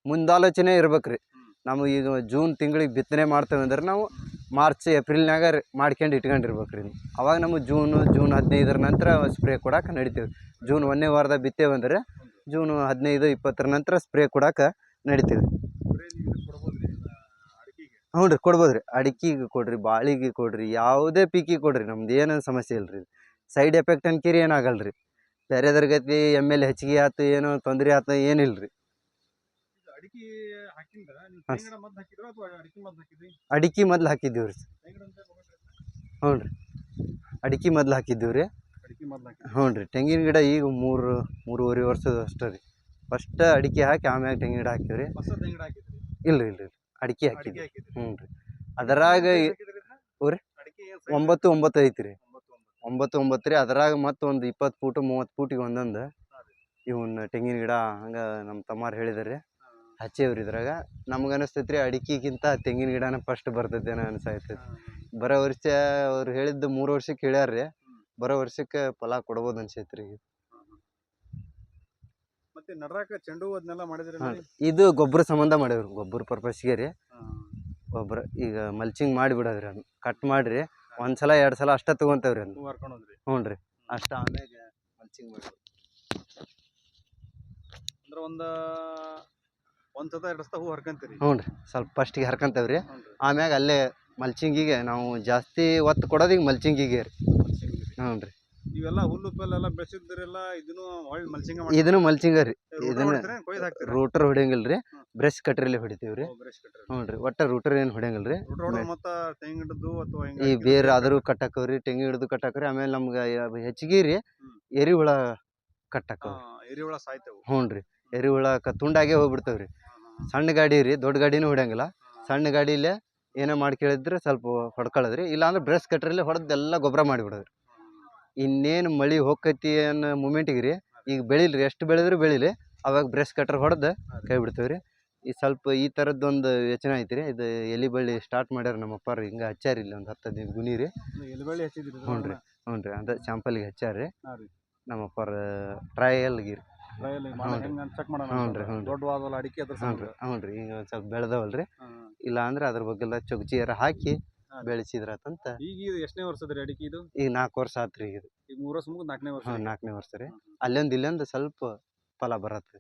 ಮುಂದಾಲೋಚನೆ ಇರ್ಬೇಕ್ರಿ. ರೀ ನಮಗೆ ಈಗ ಜೂನ್ ತಿಂಗಳಿಗೆ ಬಿತ್ತನೆ ಮಾಡ್ತೇವೆ ಅಂದ್ರೆ ನಾವು ಮಾರ್ಚ್ ಏಪ್ರಿಲ್ನಾಗ ಮಾಡ್ಕೊಂಡು ಇಟ್ಕೊಂಡಿರ್ಬೇಕು ರೀ ಅವಾಗ ನಮಗೆ ಜೂನು ಜೂನ್ ಹದಿನೈದರ ನಂತರ ಸ್ಪ್ರೇ ಕೊಡಕ್ಕೆ ನಡಿತೀವಿ. ಜೂನ್ ಒಂದನೇ ವಾರದಾಗ ಬಿತ್ತೇವೆ ಅಂದ್ರೆ ಜೂನ್ ಹದಿನೈದು ಇಪ್ಪತ್ತರ ನಂತರ ಸ್ಪ್ರೇ ಕೊಡಕ್ಕೆ ನಡೀತಿದೆ. ಬರೀ ಹ್ಞೂ ರೀ ಕೊಡ್ಬೋದು ರೀ ಅಡಿಕೆಗೆ ಕೊಡ್ರಿ ಬಾಳಿಗೆ ಕೊಡ್ರಿ ಯಾವುದೇ ಪೀಕಿಗೆ ಕೊಡ್ರಿ ನಮ್ದು ಏನು ಸಮಸ್ಯೆ ಇಲ್ಲ ರೀ ಸೈಡ್ ಎಫೆಕ್ಟ್ ಅನ್ಕಿರಿ ಏನಾಗಲ್ಲ ರೀ ಬೇರೆದ್ರ ಗತಿ ಎಂ ಎಲ್ ಹೆಚ್ಚಿಗೆ ಆಯ್ತು ಏನೋ ತೊಂದರೆ ಆಯ್ತು ಏನಿಲ್ಲ ರೀ ಅಡಿಕೆ ಮೊದ್ಲು ಹಾಕಿದ್ದೀವಿ ರೀ ಹ್ಞೂ ರೀ. ಅಡಿಕೆ ಮೊದ್ಲು ಹಾಕಿದ್ದೀವಿ ರೀ ಹ್ಞೂ ರೀ ತೆಂಗಿನ ಗಿಡ ಈಗ ಮೂರು ಮೂರುವರೆ ವರ್ಷದ ಅಷ್ಟೇ ರೀ. ಫಸ್ಟ್ ಅಡಿಕೆ ಹಾಕಿ ಆಮ್ಯಾಗ ತೆಂಗಿನ ಗಿಡ ಹಾಕಿವಿ ರೀ. ಇಲ್ಲ ಇಲ್ಲ ರೀ ಅಡಿಕೆ ಹಾಕಿದ್ವಿ. ಹ್ಞೂ ರೀ ಅದರಾಗ ಏನ್ ರೀ. ಏನ್? ಒಂಬತ್ತು ಒಂಬತ್ತು ಐತಿ ರೀ ಒಂಬತ್ತು ಒಂಬತ್ತು ರೀ ಅದರಾಗ ಮತ್ತೆ ಒಂದು ಇಪ್ಪತ್ತು ಫೂಟು ಮೂವತ್ತು ಫೂಟಿಗೆ ಒಂದೊಂದು. ಇವನ್ನ ತೆಂಗಿನ ಗಿಡ ಹಂಗೆ ನಮ್ಮ ತಮ್ಮಾರು ಹೇಳಿದಾರೆ. ಹಚ್ಚೇವ್ರಿ ಇದ್ರಾಗ. ನಮ್ಗೆ ಅನಿಸ್ತೈತೆ ರೀ ಅಡಿಕೆಗಿಂತ ತೆಂಗಿನ ಗಿಡನ ಫಸ್ಟ್ ಅನ್ಸಾಯ್ತೈತಿ. ಹಾ. ಬರೋ ವರ್ಷ ಅವ್ರು ಹೇಳಿದ್ದು ಮೂರು ವರ್ಷಕ್ಕೆ ಹೇಳ್ಯಾರ ರೀ. ಬರೋ ವರ್ಷಕ್ಕೆ ಫಲ ಕೊಡ್ಬೋದು ಅನ್ಸೈತೆ ರೀ ಮತ್ತೆ ನಡ್ರಾಕ ಚೆಂಡು ಹೂ ಅದನ್ನೆಲ್ಲ ಮಾಡಿದ್ರಿ ಹಾಂ ಇದು ಗೊಬ್ಬರ ಸಂಬಂಧ ಮಾಡಿದ್ರು ಗೊಬ್ಬರ ಪರ್ಪಸ್ಗೆ ರೀ. ಗೊಬ್ಬರ ಈಗ ಮಲ್ಚಿಂಗ್ ಮಾಡಿಬಿಡೋದ್ರಿ ಅದನ್ನ. ಕಟ್ ಮಾಡಿರಿ ಒಂದು ಸಲ ಎರಡು ಸಲ ಅಷ್ಟೇ ತೊಗೊಂತೇವ್ರಿ ಅದನ್ನ. ಹ್ಞೂ ರೀ ಅಷ್ಟು ಆಮ್ಯಾಗ ಮಲ್ಚಿಂಗ್ ಮಾಡಿ ಅಂದ್ರೆ ಒಂದ ಒಂದು ಸತ ಎರಡು ಸತ ಹೂ ಹರ್ಕಂತೀರಿ. ಹ್ಞೂ ರೀ ಸ್ವಲ್ಪ ಫಸ್ಟಿಗೆ ಹರ್ಕಂತೇವ್ರಿ. ಆಮ್ಯಾಗ ಅಲ್ಲೇ ಮಲ್ಚಿಂಗಿಗೆ ನಾವು ಜಾಸ್ತಿ ಒತ್ತು ಕೊಡೋದು ಈಗ ಮಲ್ಚಿಂಗಿಗೆ ಮಲ್ಚಿಂಗ್ ರೀ. ಹ್ಞೂ ರೀ ಇವೆಲ್ಲ ಹುಲ್ಲು ಪಲ್ಲೆಲ್ಲ ಬೆಳೆಸಿದ್ರೆಲ್ಲ ಇದನ್ನು ಹೊಳ್ಳಿ ಮಲ್ಚಿಂಗ ಇದನ್ನು ಮಲ್ಚಿಂಗ ರೀ. ಇದನ್ನ ಕೊಯ್ದು ಹಾಕ್ತೀರಿ. ರೂಟರ್ ಹೊಡಿಯಂಗಿಲ್ಲ ರೀ. ಬ್ರಷ್ ಕಟ್ರಲ್ಲಿ ಹೊಡಿತೀವಿ ರೀ. ಬ್ರಷ್ ಕಟ್ರಿ ಹ್ಞೂ ರೀ ಒಟ್ಟು ರೂಟರ್ ಏನು ಹೊಡಿಯಂಗಿಲ್ಲ ರೀ ಮತ್ತ ಅಥವಾ ಹಿಂಗ ಈ ಬೇರೆ ಆದರೂ ಕಟ್ಟಾಕವ್ರಿ ತೆಂಗಿ ಹಿಡಿದು ಕಟ್ಟಾಕ್ರಿ ಆಮೇಲೆ ನಮ್ಗೆ ಹೆಚ್ಚಿಗೆ ರೀ ಎರಿ ಎರಿಹುಳ ಕಟ್ಟಾಕವ್ರಿ ಎರಿಹುಳ ಸಾಯ್ತವು. ಹ್ಞೂ ರೀ ಎರಿಹುಳ ಕ ತುಂಡಾಗೆ ಹೋಗ್ಬಿಡ್ತಾವ್ರಿ ಸಣ್ಣ ಗಾಡಿ ರೀ ದೊಡ್ಡ ಗಾಡಿನೂ ಹೊಡೆಯಂಗಿಲ್ಲ. ಸಣ್ಣ ಗಾಡಿಲೇ ಏನೋ ಮಾಡಿ ಕೇಳಿದ್ರೆ ಸ್ವಲ್ಪ ಹೊಡ್ಕೊಳ್ಳೋದ್ರಿ ಇಲ್ಲಾಂದ್ರೆ ಬ್ರಷ್ ಕಟ್ರಲ್ಲಿ ಹೊಡೆದೆಲ್ಲ ಗೊಬ್ಬರ ಮಾಡಿಬಿಡೋದ್ರಿ. ಇನ್ನೇನು ಮಳೆ ಹೋಗ್ತೈತಿ ಅನ್ನೋ ಮೂಮೆಂಟಿಗೆ ರೀ ಈಗ ಬೆಳಿಲ್ರಿ ಎಷ್ಟು ಬೆಳೆದ್ರೂ ಬೆಳೀಲಿ. ಅವಾಗ ಬ್ರಷ್ ಕಟ್ರ್ ಹೊಡೆದು ಕೈ ಬಿಡ್ತೇವೆ ರೀ ಈ ಸ್ವಲ್ಪ ಈ ಥರದ್ದೊಂದು ಯೋಚನೆ ಐತಿ ರೀ ಇದು ಎಲೆ ಬಳ್ಳಿ ಸ್ಟಾರ್ಟ್ ಮಾಡ್ಯಾರ ನಮ್ಮ ಅಪ್ಪಾರು ಹಿಂಗೆ ಹಚ್ಚಾರ ಇಲ್ಲಿ ಒಂದು ಹತ್ತು ಹದಿನೈದು ಗುಣಿ ರೀ. ಹ್ಞೂ ರೀ ಹ್ಞೂ ರೀ ಅದ ಚಾಂಪಲ್ಗೆ ಹಚ್ಚಾರ ರೀ. ನಮ್ಮ ಅಪ್ಪಾರ ಟ್ರಯಲ್ಗೆ ರೀ. ಟ್ರಯಲ್ ಹ್ಞೂ ರೀ. ರೀ ರೀ ಈಗ ಒಂದು ಸ್ವಲ್ಪ ಬೆಳೆದವಲ್ಲ ರೀ ಇಲ್ಲ ಅಂದ್ರೆ ಅದ್ರ ಬಗ್ಗೆಲ್ಲ ಚೊಗಚಿಯರ ಹಾಕಿ. ಬೆಳೆಸಿದ್ರಾತಂತ ಈಗ ಇದು ಎಷ್ಟನೇ ವರ್ಷದ ರೀ ಅಡಿಕೆ ಇದು? ಈಗ ನಾಲ್ಕು ವರ್ಷ ಆತು ರೀ ಇದು ಈಗ ಮೂರ್ ವರ್ಷ ಮುಗಿದು ನಾಲ್ಕನೇ ವರ್ಷ ಹ್ಞೂ. ನಾಲ್ಕನೇ ವರ್ಷ ರೀ. ಅಲ್ಲೊಂದು ಇಲ್ಲೊಂದು ಸ್ವಲ್ಪ ಫಲ ಬರತ್ತೆ.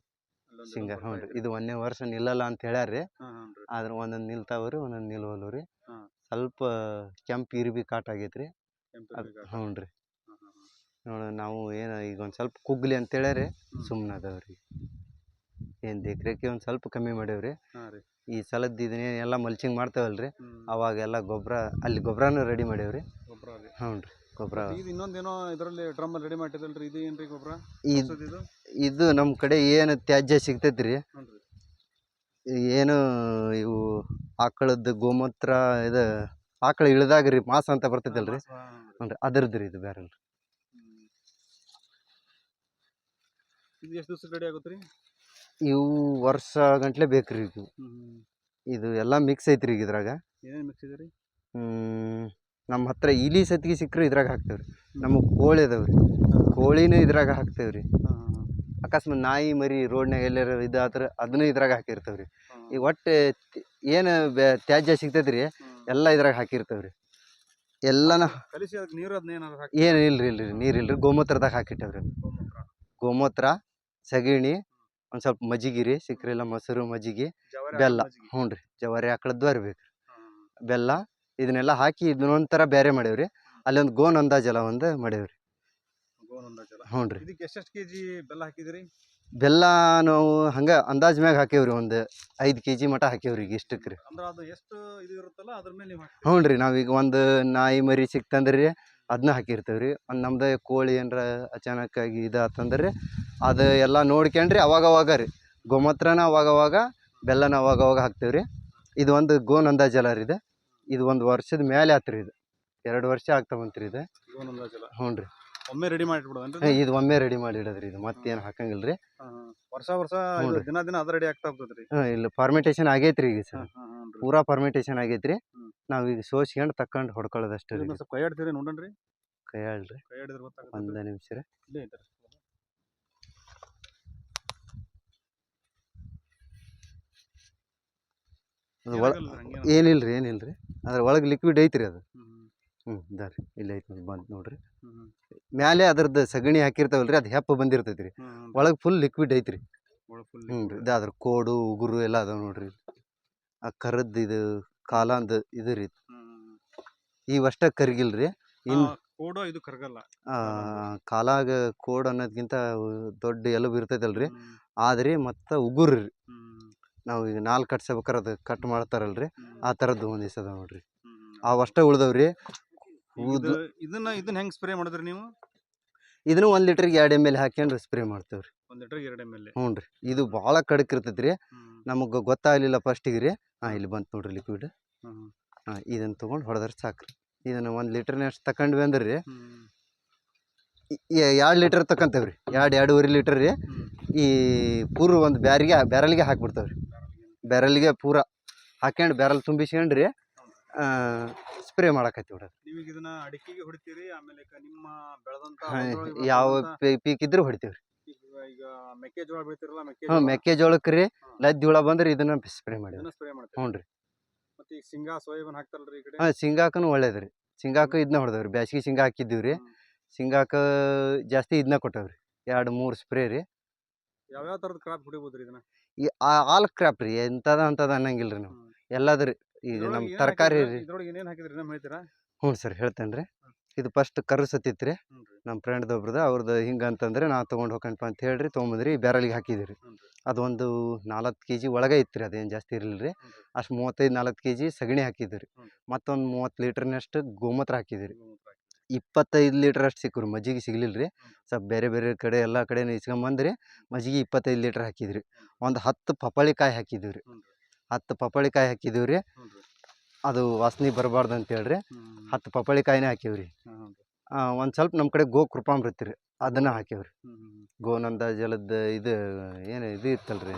ಸಿಂಗರ್ ಹ್ಞೂ ರೀ. ಇದು ಒಂದನೇ ವರ್ಷ ನಿಲ್ಲಲ್ಲ ಅಂತ ಹೇಳ್ಯಾರ ರೀ ರೀ. ಆದ್ರೆ ಒಂದೊಂದು ನಿಲ್ತಾವ ರೀ ಒಂದೊಂದು ನಿಲ್ವಲ್ವು ರೀ. ಸ್ವಲ್ಪ ಕೆಂಪು ಇರ್ಬಿ ಕಾಟ್ ಆಗೈತೆ ರೀ. ಕೆಂಪು ಅದು ಬೇಕಾ? ಹ್ಞೂ ರೀ. ನೋಡ ನಾವು ಏನು ಈಗ ಒಂದು ಸ್ವಲ್ಪ ಕುಗ್ಲಿ ಅಂತೇಳ್ಯಾರಿ ಹ್ಮ್. ಸುಮ್ಮನೆ ಅದಾವ್ರಿ. ಏನು ದೇಕ್ರೇಕೆ ಒಂದು ಸ್ವಲ್ಪ ಕಮ್ಮಿ ಮಾಡೇವ್ರಿ ರೀ. ಈ ಸಲದ್ದು ಇದನ್ನೇ ಎಲ್ಲ ಮಲ್ಚಿಂಗ್ ಮಾಡ್ತೇವಲ್ಲ ರೀ ಅವಾಗೆಲ್ಲ ಗೊಬ್ಬರ ಅಲ್ಲಿ ಗೊಬ್ಬರನೂ ರೆಡಿ ಮಾಡೇವ್ರಿ. ಗೊಬ್ಬರ ರೀ. ಹ್ಞೂ ರೀ ಗೊಬ್ಬರ ಇದು ಇನ್ನೊಂದೇನೋ ಇದರಲ್ಲಿ ಡ್ರಮ್ ರೆಡಿ ಮಾಡಿದ್ದಲ್ರಿ ಇದು ಏನ್ರಿ ಗೊಬ್ಬರ ಇದು ನಮ್ಮ ಕಡೆ ಏನು ತ್ಯಾಜ್ಯ ಸಿಗ್ತೈತೆ ರೀ ಏನು ಇವು ಆಕಳದ್ದು ಗೋಮೂತ್ರ ಇದು ಆಕಳ ಇಳಿದಾಗ ರೀ ಮಾಸ ಅಂತ ಬರ್ತೈತಲ್ರಿ. ಹ್ಞೂ ರೀ ಅದರದ್ದು ರೀ ಇದು ಬೇರೆ. ಇದು ಎಷ್ಟು ದಿವಸ ರೆಡಿ ಆಗುತ್ತೆ ರೀ? ಇವು ವರ್ಷ ಗಂಟ್ಲೆ ಬೇಕು ರೀ ಇದು ಇದು ಎಲ್ಲ ಮಿಕ್ಸ್ ಐತ್ರಿ ಈಗ ಇದ್ರಾಗ. ಏನೇನು ಮಿಕ್ಸ್ ಇದೆ ರೀ ನಮ್ಮ ಹತ್ರ ಇಲಿ ಸತ್ತಿಗೆ ಸಿಕ್ಕರೆ ಇದ್ರಾಗ ಹಾಕ್ತೇವೆ ರೀ ನಮಗೆ ಕೋಳಿ ಅದಾವೆ ರೀ ಕೋಳಿನೂ ಇದ್ರಾಗ ಹಾಕ್ತೇವೆ ರೀ ಅಕಸ್ಮಾತ್ ನಾಯಿ ಮರಿ ರೋಡ್ನಾಗ ಎಲ್ಲಾರ ಇದು ಆದ್ರೆ ಅದನ್ನು ಇದ್ರಾಗ ಹಾಕಿರ್ತೇವೆ ರೀ ಈಗ ಒಟ್ಟು ಏನು ತ್ಯಾಜ್ಯ ಸಿಗ್ತೈತೆ ರೀ ಎಲ್ಲ ಇದ್ರಾಗ ಹಾಕಿರ್ತೇವೆ ರೀ ಎಲ್ಲನ ಕಲಿಸಿ ಅದಕ್ಕೆ ನೀರು ಅದನ್ನ ಏನಾರು ಹಾಕಿ. ಏನು ಇಲ್ರಿ ಇಲ್ರಿ ನೀರು ರೀ ಗೋಮೂತ್ರದಾಗ ಹಾಕಿಟ್ಟೇವೆ ರೀ ಗೋಮೂತ್ರ ಸಗಣಿ ಒಂದು ಸ್ವಲ್ಪ ಮಜ್ಜಿಗೆ ರೀ ಸಿಕ್ಕರಿಲ್ಲ ಮೊಸರು ಮಜ್ಜಿಗೆ ಬೆಲ್ಲ. ಹ್ಞೂ ರೀ ಜವಾರಿ ಆಕಳದ್ದು ಹಾಂ. ಬೆಲ್ಲ ಇದನ್ನೆಲ್ಲ ಹಾಕಿ ಇದನ್ನೊಂಥರ ಬೇರೆ ಮಾಡೇವ್ರಿ ಅಲ್ಲೊಂದು ಗೋನ್ ಅಂದಾಜಲ ಒಂದು ಮಾಡೇವ್ರಿ ಹ್ಞೂ ರೀ. ಎಷ್ಟೆಷ್ಟು ಕೆ ಜಿ ಬೆಲ್ಲ ಹಾಕಿದಿರಿ? ಬೆಲ್ಲ ನಾವು ಹಂಗೆ ಅಂದಾಜ್ ಮ್ಯಾಗ ಹಾಕೇವ್ರಿ ಒಂದು ಐದು ಕೆ ಜಿ ಮಟ ಹಾಕೇವ್ರಿ ಈಗ ಇಷ್ಟಕ್ಕೆ ರೀ. ಅಂದ್ರೆ ಅದು ಎಷ್ಟು ಇದು ಇರುತ್ತಲ್ಲ ಅದ್ರ ಮೇಲೆ ನೀವು ಹಾಕ್ತೀರಿ? ಹ್ಞೂ ರೀ ನಾವೀಗ ಒಂದು ನಾಯಿ ಮರಿ ಸಿಕ್ತಂದ್ರೆ ಅದನ್ನ ಹಾಕಿರ್ತೇವೆ ರೀ. ಒಂದು ನಮ್ದು ಕೋಳಿ ಏನಾರ ಅಚಾನಕ್ಕಾಗಿ ಇದು ಆತಂದ್ರೆ ರೀ ಅದು ಎಲ್ಲ ನೋಡ್ಕೊಂಡ್ರಿ ಅವಾಗ ಅವಾಗ ರೀ. ಗೋಮೂತ್ರನ ಅವಾಗ ಅವಾಗ ಬೆಲ್ಲನ ಅವಾಗ ಅವಾಗ ಹಾಕ್ತೇವೆ ರೀ. ಇದು ಒಂದು ಗೋನಂದ ಜಲ ರೀ ಇದು. ಇದು ಒಂದು ವರ್ಷದ ಮೇಲೆ ಆತ್ರಿ ಇದು. ಎರಡು ವರ್ಷ ಆಗ್ತಾ ರೀ ಇದು. ಗೋನಂದ ಜಲ. ಹ್ಞೂ ರೀ ಒಮ್ಮೆ ರೆಡಿ ಮಾಡಿಟ್ಬಿಡೋದನ್ರಿ ಇದು ಒಮ್ಮೆ ರೆಡಿ ಮಾಡಿ ಇಡೋದ್ರಿ ಇದು ಮತ್ತೇನು ಹಾಕಂಗಿಲ್ಲ ರೀ ವರ್ಷ ವರ್ಷ ಇದು ದಿನ ದಿನ ಅದ ರೆಡಿ ಆಗ್ತಾ ಹೋಗ್ತದ್ರಿ. ಹಾಂ ಇಲ್ಲಿ ಫಾರ್ಮೆಂಟೇಷನ್ ಆಗೈತ್ರಿ ಈಗ ಸರ್. ಪೂರಾ ಫಾರ್ಮೆಂಟೇಷನ್ ಆಗೈತ್ರಿ. ನಾವು ಈಗ ಸೋಸ್ಕೊಂಡು ತಕೊಂಡು ಹೊಡ್ಕೊಳ್ಳೋದಷ್ಟೇ ರೀ ಸ್ವಲ್ಪ ಕೈ ಆಡ್ತೀರಿ ನೋಡನ್ರಿ? ಕೈ ಹೇಳ್ರಿ ಕೈ ಆಡಿದ್ರೆ ಗೊತ್ತಾಗುತ್ತೆ ಒಂದು ನಿಮಿಷ ರೀ. ಇಲ್ಲೇ ಐತ್ರಿ ಏನಿಲ್ಲ ರೀ ಏನಿಲ್ಲ ರೀ ಅದ್ರ ಒಳಗೆ ಲಿಕ್ವಿಡ್ ಐತ್ರಿ ಅದು. ಹ್ಞೂ ಇಲ್ಲ ಐತಿ ಬಂದು ನೋಡ್ರಿ. ಮ್ಯಾಲೆ ಅದ್ರದ್ದು ಸಗಣಿ ಹಾಕಿರ್ತಾವಲ್ರಿ ಅದು ಹೆಪ್ಪ ಬಂದಿರ್ತೈತಿ ರೀ. ಒಳಗೆ ಫುಲ್ ಲಿಕ್ವಿಡ್ ಐತ್ರಿ. ಹ್ಞೂ ರೀ ಇದು ಅದ್ರ ಕೋಡು ಉಗುರು ಎಲ್ಲ ಅದಾವ ನೋಡ್ರಿ ಆ ಕರದ್ದು ಇದು ಕಾಲಾಂದು ಇದು ರೀ ಇವಷ್ಟ ಕರಿಗಿಲ್ಲ ರೀ ಇನ್ನು ಕೋಡು ಇದು ಕರಗಲ್ಲ. ಕಾಲಾಗ ಕೋಡ್ ಅನ್ನೋದಕ್ಕಿಂತ ದೊಡ್ಡ ಎಲುಬು ಇರ್ತೈತಲ್ರಿ ರೀ ಆದ್ರಿ ಮತ್ತು ಉಗುರು ರೀ. ನಾವು ಈಗ ನಾಲ್ಕು ಕಟ್ಸ್ಬೇಕಾರೆ ಅದು ಕಟ್ ಮಾಡ್ತಾರಲ್ರಿ ಆ ಥರದ್ದು ಒಂದು ಅದ ನೋಡ್ರಿ. ಆ ವಷ್ಟ ಉಳ್ದವ್ರಿ ಇದನ್ನ ಇದನ್ನ ಹೆಂಗ್ ಸ್ಪ್ರೇ ಮಾಡಿದ್ರಿ ನೀವು? ಇದನ್ನು ಒಂದು ಲೀಟ್ರಿಗೆ ಎರಡು ಎಂ ಎಲ್ ಹಾಕ್ಯಂಡ್ರೆ ಸ್ಪ್ರೇ ಮಾಡ್ತೇವೆ ರೀ ಒಂದ್ ಲೀಟರ್ ಎರಡು ಎಂ ಎಲ್ ಹ್ಞೂ ರೀ ಇದು ಭಾಳ ಕಡಕ್ ಇರ್ತೈತೆ ರೀ ನಮಗೆ ಗೊತ್ತಾಗಲಿಲ್ಲ ಫಸ್ಟಿಗೆ ರೀ. ಹಾಂ ಇಲ್ಲಿ ಬಂತು ನೋಡ್ರಿ ಲಿಕ್ವಿಡ್ ಹಾಂ ಇದನ್ನು ತೊಗೊಂಡು ಹೊಡೆದ್ರೆ ಸಾಕು ರೀ ಇದನ್ನು ಒಂದು ಲೀಟ್ರ್ನಷ್ಟು ತಗೊಂಡ್ವಿ ಅಂದ್ರೆ ರೀ. ಎರಡು ಲೀಟ್ರ್ ತಗೊಂತೇವೆ ರೀ ಎರಡು ಎರಡೂವರೆ ಲೀಟ್ರ್ ರೀ. ಈ ಪೂರ ಒಂದು ಬ್ಯಾರಿಗೆ ಬ್ಯಾರಲ್ಗೆ ಹಾಕ್ಬಿಡ್ತೇವೆ ರೀ ಬ್ಯಾರಲ್ಗೆ ಪೂರ ಹಾಕ್ಯಂಡು ಬ್ಯಾರಲ್ ತುಂಬಿಸ್ಕೊಂಡು ರೀ ಸ್ಪ್ರೇ ಮಾಡಕತ್ತೀವಿ ಇದನ್ನ ಅಡಿಕೆಗೆ ಹೊಡಿತೀರಿ ಆಮೇಲೆ ಕ- ನಿಮ್ಮ ಬೆಳೆದಂತ ಯಾವ ಪೀಕ್ ಇದ್ರೂ ಹೊಡಿತೀವಿ ರೀ ಈಗ- ಮೆಕ್ಕೆಜೋಳ ಬೆಳಿತಿರಲ್ಲ ಹ್ಞೂ ಮೆಕ್ಕೆಜೋಳ? ಮೆಕ್ಕೆಜೋಳಕ್ಕೆ ರೀ ಲದ್ದಿ ಹುಳ ಬಂದ್ರೆ ಇದನ್ನ ಸ್ಪ್ರೇ ಮಾಡಿ ಇದನ್ನ ಸ್ಪ್ರೇ ಹ್ಞೂ ರೀ ಮತ್ತೆ ಈಗ ಶೇಂಗಾ ಸೋಯಾಬೀನ್ ಹಾಕ್ತಾರಲ್ರಿ ಈ ಕಡೆ? ಹಾಂ ಶೇಂಗಾಕನು ಒಳ್ಳೇದು ರೀ ಶೇಂಗಾಕ ಇದನ್ನ ಹೊಡೆದೇವ್ರಿ ಬ್ಯಾಸ್ಗಿ ಶೇಂಗಾ ಹಾಕಿದ್ದೀವಿ ರೀ ಹ್ಮ್. ಶೇಂಗಾಕ ಜಾಸ್ತಿ ಇದನ್ನ ಕೊಟ್ಟವ್ರಿ ಎರಡು ಮೂರು ಸ್ಪ್ರೇ ರೀ. ಯಾವ್ಯಾವ ತರದ ಕ್ರಾಪ್ ಹೊಡಿಬೋದ್ರಿ ಇದನ್ನ? ಈ ಆಲ್ ಕ್ರಾಪ್ ರೀ ಎಂಥದ ಅಂಥದ್ದು ಅನ್ನಂಗಿಲ್ಲ ರೀ ನಾವು. ಹ್ಮ್. ಎಲ್ಲದು ರೀ ಇದ್ರೊಳಗೆ ನಮ್ಮ ತರಕಾರಿ? ರೀ. ಇದ್ರೊಳಗೆ ಏನೇನ್ ಹಾಕಿದ್ರಿ ನಮ್ಮ ಹೇಳ್ತೀರಾ? ಹ್ಞೂ ಸರ್ ಹೇಳ್ತೇನೆ ರೀ ಇದು ಫಸ್ಟ್ ಕರು ಸತ್ತಿತ್ತು ರೀ. ನಮ್ಮ ಫ್ರೆಂಡ್ ಒಬ್ರದ್ದು ಅವ್ರದ್ದು ಹಿಂಗೆ ಅಂತಂದ್ರೆ ನಾ ತೊಗೊಂಡು ಹೋಗಣಪ್ಪ ಅಂತ ಹೇಳಿರಿ ತೊಗೊಂಬಂದ್ರಿ ಬ್ಯಾರಲಿಗೆ ಹಾಕಿದಿರಿ ಅದೊಂದು ನಾಲ್ಕು ಕೆ ಜಿ ಒಳಗೆ ಇತ್ತು ರೀ ಅದೇನು ಜಾಸ್ತಿ ಇರಲಿಲ್ಲ ರೀ. ಅಷ್ಟು ಮೂವತ್ತೈದು ನಾಲ್ಕು ಕೆ ಜಿ ಸಗಣಿ ಹಾಕಿದ್ರಿ ಮತ್ತೊಂದು ಮೂವತ್ತು ಲೀಟ್ರ್ನಷ್ಟು ಗೋಮೂತ್ರ ಹಾಕಿದಿರಿ. ಇಪ್ಪತ್ತೈದು ಲೀಟ್ರ್ ಅಷ್ಟು ಸಿಕ್ಕು ರೀ ಮಜ್ಜಿಗೆ ಸಿಗಲಿಲ್ಲ ರೀ. ಸ್ವಲ್ಪ ಬೇರೆ ಬೇರೆ ಕಡೆ ಎಲ್ಲ ಕಡೆನೂ ಇಸ್ಕೊಂಬಂದ್ರಿ ಮಜ್ಜಿಗೆ ಇಪ್ಪತ್ತೈದು ಲೀಟ್ರ್ ಹಾಕಿದ್ರಿ. ಒಂದು ಹತ್ತು ಪಪ್ಪಾಳಿಕಾಯಿ ಹಾಕಿದ್ದೀವಿ ರೀ. ಹತ್ತು ಪಪ್ಪಾಳಿಕಾಯಿ ಹಾಕಿದೀವಿ ಹಾಕಿದ್ದೀವಿ ರೀ ಅದು ವಾಸನೆ ಬರಬಾರ್ದು ಅಂತೇಳಿ ಹತ್ತು ಪಪ್ಪಳಿಕಾಯಿನೇ ಹಾಕಿವಿ ರೀ. ಒಂದು ಸ್ವಲ್ಪ ನಮ್ಮ ಕಡೆ ಗೋ ಕೃಪಾಮೃತಿ ರೀ. ಅದನ್ನು ಹಾಕಿವ್ರಿ. ಗೋನಂದ ಜಲದ ಇದು ಏನು ಇದು ಇತ್ತಲ್ರಿ.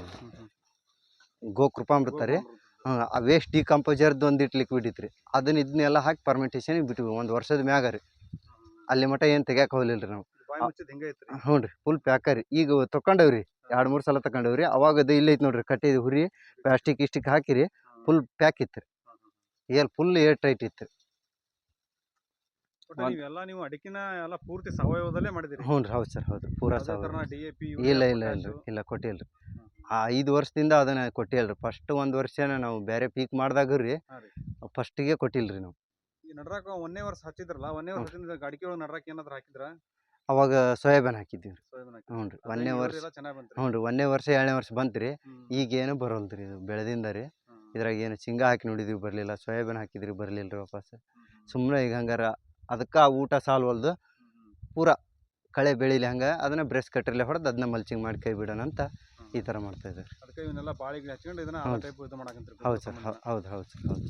ಗೋ ಕೃಪಾಮೃತ ರೀ. ಹಾಂ ಆ ವೇಸ್ಟ್ ಡಿಕಂಪೋಸರ್ದು ಒಂದಿಟ್ಟು ಲಿಕ್ವಿಡ್ ಇತ್ತು ರೀ ಅದನ್ನ ಇದನ್ನೆಲ್ಲ ಹಾಕಿ ಪರ್ಮೆಂಟೇಷನಿಗೆ ಬಿಟ್ಟು ಒಂದು ವರ್ಷದ ಮ್ಯಾಗ ರೀ. ಅಲ್ಲಿ ಮಟ್ಟ ಏನು ತೆಗ್ಯಾಕೆ ಹೋಗ್ಲಿಲ್ಲ ರೀ ನಾವು ಹ್ಞೂ ರೀ. ಫುಲ್ ಪ್ಯಾಕ ರೀ. ಈಗ ತೊಗೊಂಡೇವ್ರಿ ಎರಡು ಮೂರು ಸಲ ತಗೊಂಡೇವ್ರಿ ಅವಾಗ ಅದು ಇಲ್ಲೈತೆ ನೋಡ್ರಿ ಕಟ್ಟಿದ ಹುರಿ ಪ್ಲಾಸ್ಟಿಕ್ ಇಸ್ಟಿಕ್ ಹಾಕಿರಿ ಫುಲ್ ಪ್ಯಾಕ್ ಇತ್ತು ರೀ ಏರ್ ಫುಲ್ ಏರ್ ಟೈಟ್ ಇತ್ತು ನೀವೆಲ್ಲ ನೀವು ಅಡಿಕೆನ ಎಲ್ಲ ಪೂರ್ತಿ ಸಾವಯವದಲ್ಲೇ ಮಾಡಿದಿರಿ ಹ್ಞೂ ರೀ ಹೌದು ಸರ್ ಹೌದು. ಪೂರಾ ಸಾವಯವ ಇಲ್ಲ ಇಲ್ಲ ಇಲ್ಲ ಇಲ್ಲ ಕೊಟ್ಟಿಲ್ಲ ರೀ ಆ ಐದು ವರ್ಷದಿಂದ ಅದನ್ನ ಕೊಟ್ಟಿಲ್ಲ ರೀ ಫಸ್ಟ್ ಒಂದು ವರ್ಷನ ನಾವು ಬೇರೆ ಪೀಕ್ ಮಾಡಿದಾಗ ರೀ. ಫಸ್ಟ್ಗೆ ಕೊಟ್ಟಿಲ್ಲ ರೀ ನಾವು. ನಡ್ರಾಕ ಒಂದೇ ವರ್ಷ ಹಚ್ಚಿದ್ರಲ್ಲ ಒಂದೇ ವರ್ಷದಿಂದ ಗಾಡಿಕೆ ಗಾಡಿಗೆ ಒಳಗೆ ನಡ್ರಾಕ ಏನಾದ್ರು ಹಾಕಿದ್ರ? ಅವಾಗ ಸೋಯಾಬೀನ್ ಹಾಕಿದ್ದೀವಿ ರೀ ಹ್ಞೂ ರೀ ಒಂದನೇ ವರ್ಷ ಹ್ಞೂ ರೀ ಒಂದನೇ ವರ್ಷ ಎರಡನೇ ವರ್ಷ ಬಂತು ರೀ. ಈಗೇನು ಬರೋಲ್ದು ರೀ ಇದು ಬೆಳೆದಿಂದ ರೀ. ಇದ್ರಾಗ ಏನು ಶೇಂಗಾ ಹಾಕಿ ನೋಡಿದ್ವಿ ಬರಲಿಲ್ಲ ಸೋಯಾಬೀನ್ ಹಾಕಿದ್ರಿ ಬರಲಿಲ್ಲ ರೀ ವಾಪಸ್. ಸುಮ್ಮನೆ ಈಗ ಹಂಗಾರ ಅದಕ್ಕೆ ಆ ಊಟ ಸಾಲ್ವಲ್ದು ಹೊಲ್ದು ಹ್ಮ್. ಕಳೆ ಬೆಳೀಲಿ ಹಂಗೆ ಅದನ್ನ ಬ್ರೆಸ್ ಕಟ್ರಲ್ಲೇ ಹೊಡೆದು ಅದನ್ನ ಮಲ್ಚಿಂಗ್ ಮಾಡಿ ಕೈ ಬಿಡೋಣ ಅಂತ ಈ ಥರ ಮಾಡ್ತಾ ಇದ್ದಾರೆ. ಹೌದು. ಸರ್. ಹೌದು ಹೌದು ಸರ್. ಹೌದು.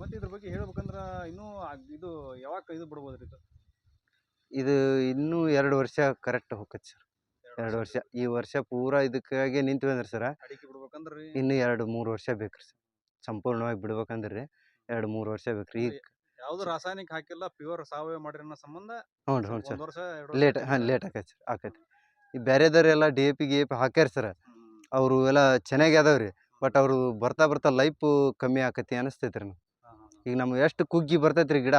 ಮತ್ತೆ ಇದ್ರ ಬಗ್ಗೆ ಹೇಳ್ಬೇಕಂದ್ರೆ ಇನ್ನೂ ಇದು ಯಾವಾಗ ಇದು ಬಿಡ್ಬೋದ್ರಿ ಇದು? ಇದು ಇನ್ನೂ ಎರಡು ವರ್ಷ ಕರೆಕ್ಟ್ ಹೋಗತ್ತೆ ಸರ್. ಎರಡು ವರ್ಷ ಈ ವರ್ಷ ಪೂರಾ ಇದಕ್ಕಾಗೆ ನಿಂತ್ವಿ ಅಂದ್ರೆ ಸರ ಇನ್ನು ಎರಡು ಮೂರು ವರ್ಷ ಬೇಕು ಸರ್. ಸಂಪೂರ್ಣವಾಗಿ ಬಿಡ್ಬೇಕಂದ್ರೆ ರೀ ಎರಡು ಮೂರು ವರ್ಷ ಬೇಕು ರೀ ಈಗ ಯಾವ್ದು ರಾಸಾಯನಿಕ ಹಾಕಿಲ್ಲ ಪ್ಯೂರ್ ಸಾವಯವ ಮಾಡಿರೋ ಅನ್ನೋ ಸಂಬಂಧ ಹ್ಞೂ ರೀ ಹ್ಞೂ ಸರ್. ಲೇಟ್ ಹಾಂ ಲೇಟ್ ಆಕೈತೆ ಸರ್ ಆಕೈತೆ. ಈ ಬೇರೆದವ್ರೆಲ್ಲ ಡಿ ಎ ಪಿ ಗಿ ಎ ಪಿ ಹಾಕ್ಯಾರ ಸರ್. ಅವರು ಎಲ್ಲ ಚೆನ್ನಾಗಿ ಅದಾವ ರೀ ಬಟ್ ಅವರು ಬರ್ತಾ ಬರ್ತಾ ಲೈಫು ಕಮ್ಮಿ ಆಕತಿ ಅನಿಸ್ತೈತೆ ರೀ ಈಗ ನಮ್ಗೆ ಎಷ್ಟು ಕುಗ್ಗಿ ಬರ್ತೈತೆ ರೀ ಗಿಡ.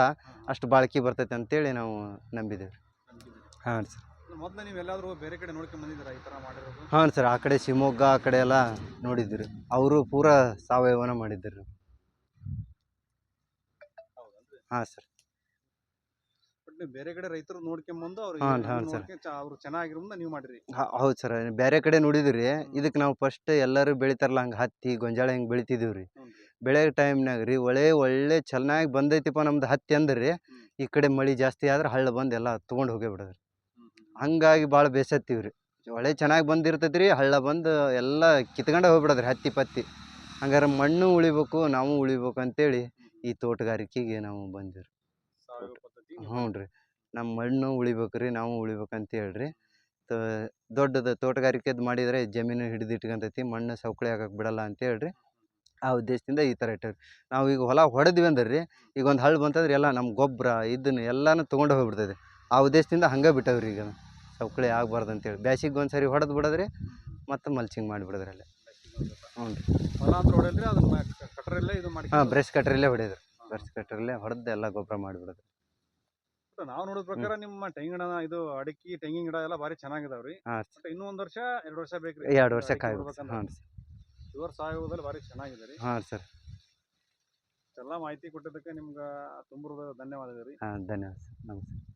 ಅಷ್ಟು ಬಾಳ್ಕಿ ಬರ್ತೈತೆ ಅಂತೇಳಿ ನಾವು ನಂಬಿದ್ದೇವೆ. ರೀ ಹಾಂ ಸರ್. ಮೊದಲು ನೀವು ಎಲ್ಲಾದ್ರೂ ಬೇರೆ ಕಡೆ ನೋಡ್ಕೊಂಡು ಬಂದಿದ್ದೀರಾ ಈ ತರ ಮಾಡಿರೋದು? ಹಾಂ ಸರ್ ಆ ಕಡೆ ಶಿವಮೊಗ್ಗ ಆ ಕಡೆ ಎಲ್ಲ ನೋಡಿದ್ರಿ ಅವರು ಪೂರ ಸಾವಯವನ ಮಾಡಿದ್ದರು. ಹಾಂ ಸರ್. ಬೇರೆ ಕಡೆ ರೈತರು ನೋಡ್ಕೊಂಬಂದು ಅವ್ರು ಹಾಂ, ಹಾಂ, ಸರ್. ಅವ್ರು ನೀವು ಮಾಡಿರಿ. ಹೌದು ಸರ್. ಬೇರೆ ಕಡೆ ನೋಡಿದ್ರಿ ಇದಕ್ಕೆ ನಾವು ಫಸ್ಟ್ ಎಲ್ಲರೂ ಬೆಳಿತಾರಲ್ಲ ಹಂಗೆ ಹತ್ತಿ ಗೊಂಜಾಳ ಹಿಂಗೆ ಬೆಳಿತಿದ್ದೀವಿ ರೀ. ಬೆಳೆ ಟೈಮ್ನಾಗ ರೀ ಒಳ್ಳೆ ಒಳ್ಳೆ ಚೆನ್ನಾಗಿ ಬಂದೈತಿಪ್ಪ ನಮ್ದು ಹತ್ತಿ ಅಂದ್ರೆ ರೀ ಈ ಕಡೆ ಮಳೆ ಜಾಸ್ತಿ ಆದ್ರೆ ಹಳ್ಳ ಬಂದು ಎಲ್ಲ ತೊಗೊಂಡು ಹೋಗೇ ಬಿಡೋದ್ರಿ ರೀ. ಹಂಗಾಗಿ ಭಾಳ ಬೇಸತ್ತೀವಿ ರೀ. ಒಳ್ಳೆ ಚೆನ್ನಾಗಿ ಬಂದಿರ್ತೈತಿ ರೀ ಹಳ್ಳ ಬಂದು ಎಲ್ಲ ಕಿತ್ಕೊಂಡೇ ಹೋಗ್ಬಿಡೋದ್ರಿ ಹತ್ತಿ ಪತ್ತಿ. ಹಂಗಾರೆ ಮಣ್ಣು ಉಳಿಬೇಕು ನಾವು ಉಳಿಬೇಕು ಅಂತೇಳಿ ಈ ತೋಟಗಾರಿಕೆಗೆ ನಾವು ಬಂದಿವಿ ಹ್ಞೂ ರೀ ನಮ್ಮ ಮಣ್ಣು ಉಳಿಬೇಕು ರೀ ನಾವು ಉಳಿಬೇಕು ಅಂತ ಹೇಳ್ರಿ ತ ದೊಡ್ಡದು ತೋಟಗಾರಿಕೆದು ಮಾಡಿದರೆ ಜಮೀನು ಹಿಡಿದಿಟ್ಕೊಂತೈತಿ ಮಣ್ಣು ಸವಕಳಿ ಆಗಕ್ಕೆ ಬಿಡಲ್ಲ ಅಂತ ಹೇಳ್ರಿ ಆ ಉದ್ದೇಶದಿಂದ ಈ ಥರ ಇಟ್ಟವ್ರಿ. ನಾವು ಈಗ ಹೊಲ ಹೊಡೆದ್ವಿ ಅಂದ್ರೆ ರೀ ಈಗ ಒಂದು ಹಳ್ಳು ಬಂತಂದ್ರೆ ಎಲ್ಲ ನಮ್ಮ ಗೊಬ್ಬರ ಇದನ್ನು ಎಲ್ಲನೂ ತೊಗೊಂಡು ಹೋಗಿಬಿಡ್ತದೆ. ಆ ಉದ್ದೇಶದಿಂದ ಹಂಗೆ ಬಿಟ್ಟವ್ರಿ ಈಗ. ಸವಕಳಿ ಆಗಬಾರ್ದು ಅಂತೇಳಿ ಬ್ಯಾಸಿಗೆ ಒಂದು ಸರಿ ಹೊಡೆದು ಬಿಡೋದ್ರಿ ಮತ್ತು ಮಲ್ಚಿಂಗ್ ಮಾಡಿಬಿಡೋದ್ರಿ ಅಲ್ಲೇ. ಹ್ಞೂ ರೀ. ಹಾಂ ಬ್ರಷ್ ಕಟ್ರಲ್ಲೇ ಹೊಡೆಯೋದು. ಬ್ರಷ್ ಕಟ್ರಲ್ಲೇ ಹೊಡೆದು ಎಲ್ಲ ಗೊಬ್ಬರ ಮಾಡಿಬಿಡೋದು. ನಾವು ನೋಡಿದ ಪ್ರಕಾರ ನಿಮ್ಮ ತೆಂಗಿನ ಇದು ಅಡಿಕೆ ತೆಂಗಿನ ಗಿಡ ಎಲ್ಲ ಭಾರಿ ಚೆನ್ನಾಗಿದಾವ್ರಿ. ಇನ್ನೂ ಒಂದ್ ವರ್ಷ ಎರಡು ವರ್ಷ ಬೇಕ್ರಿ ಎರಡು ವರ್ಷ ಕಾಯ್ಬೇಕು ಬಿಡ್ಬೇಕಂದ್ರೆ. ಸಹಯೋಗದಲ್ಲಿ ಭಾರಿ ಚೆನ್ನಾಗಿದೆ ರೀ. ಹಾಂ ಸರ್. ಎಲ್ಲ ಮಾಹಿತಿ ಕೊಟ್ಟಿದ್ದಕ್ಕೆ ನಿಮ್ಗೆ ತುಂಬ ಧನ್ಯವಾದಗಳು ರೀ. ಹಾಂ ಧನ್ಯವಾದ ಸರ್. ನಮಸ್ತೆ.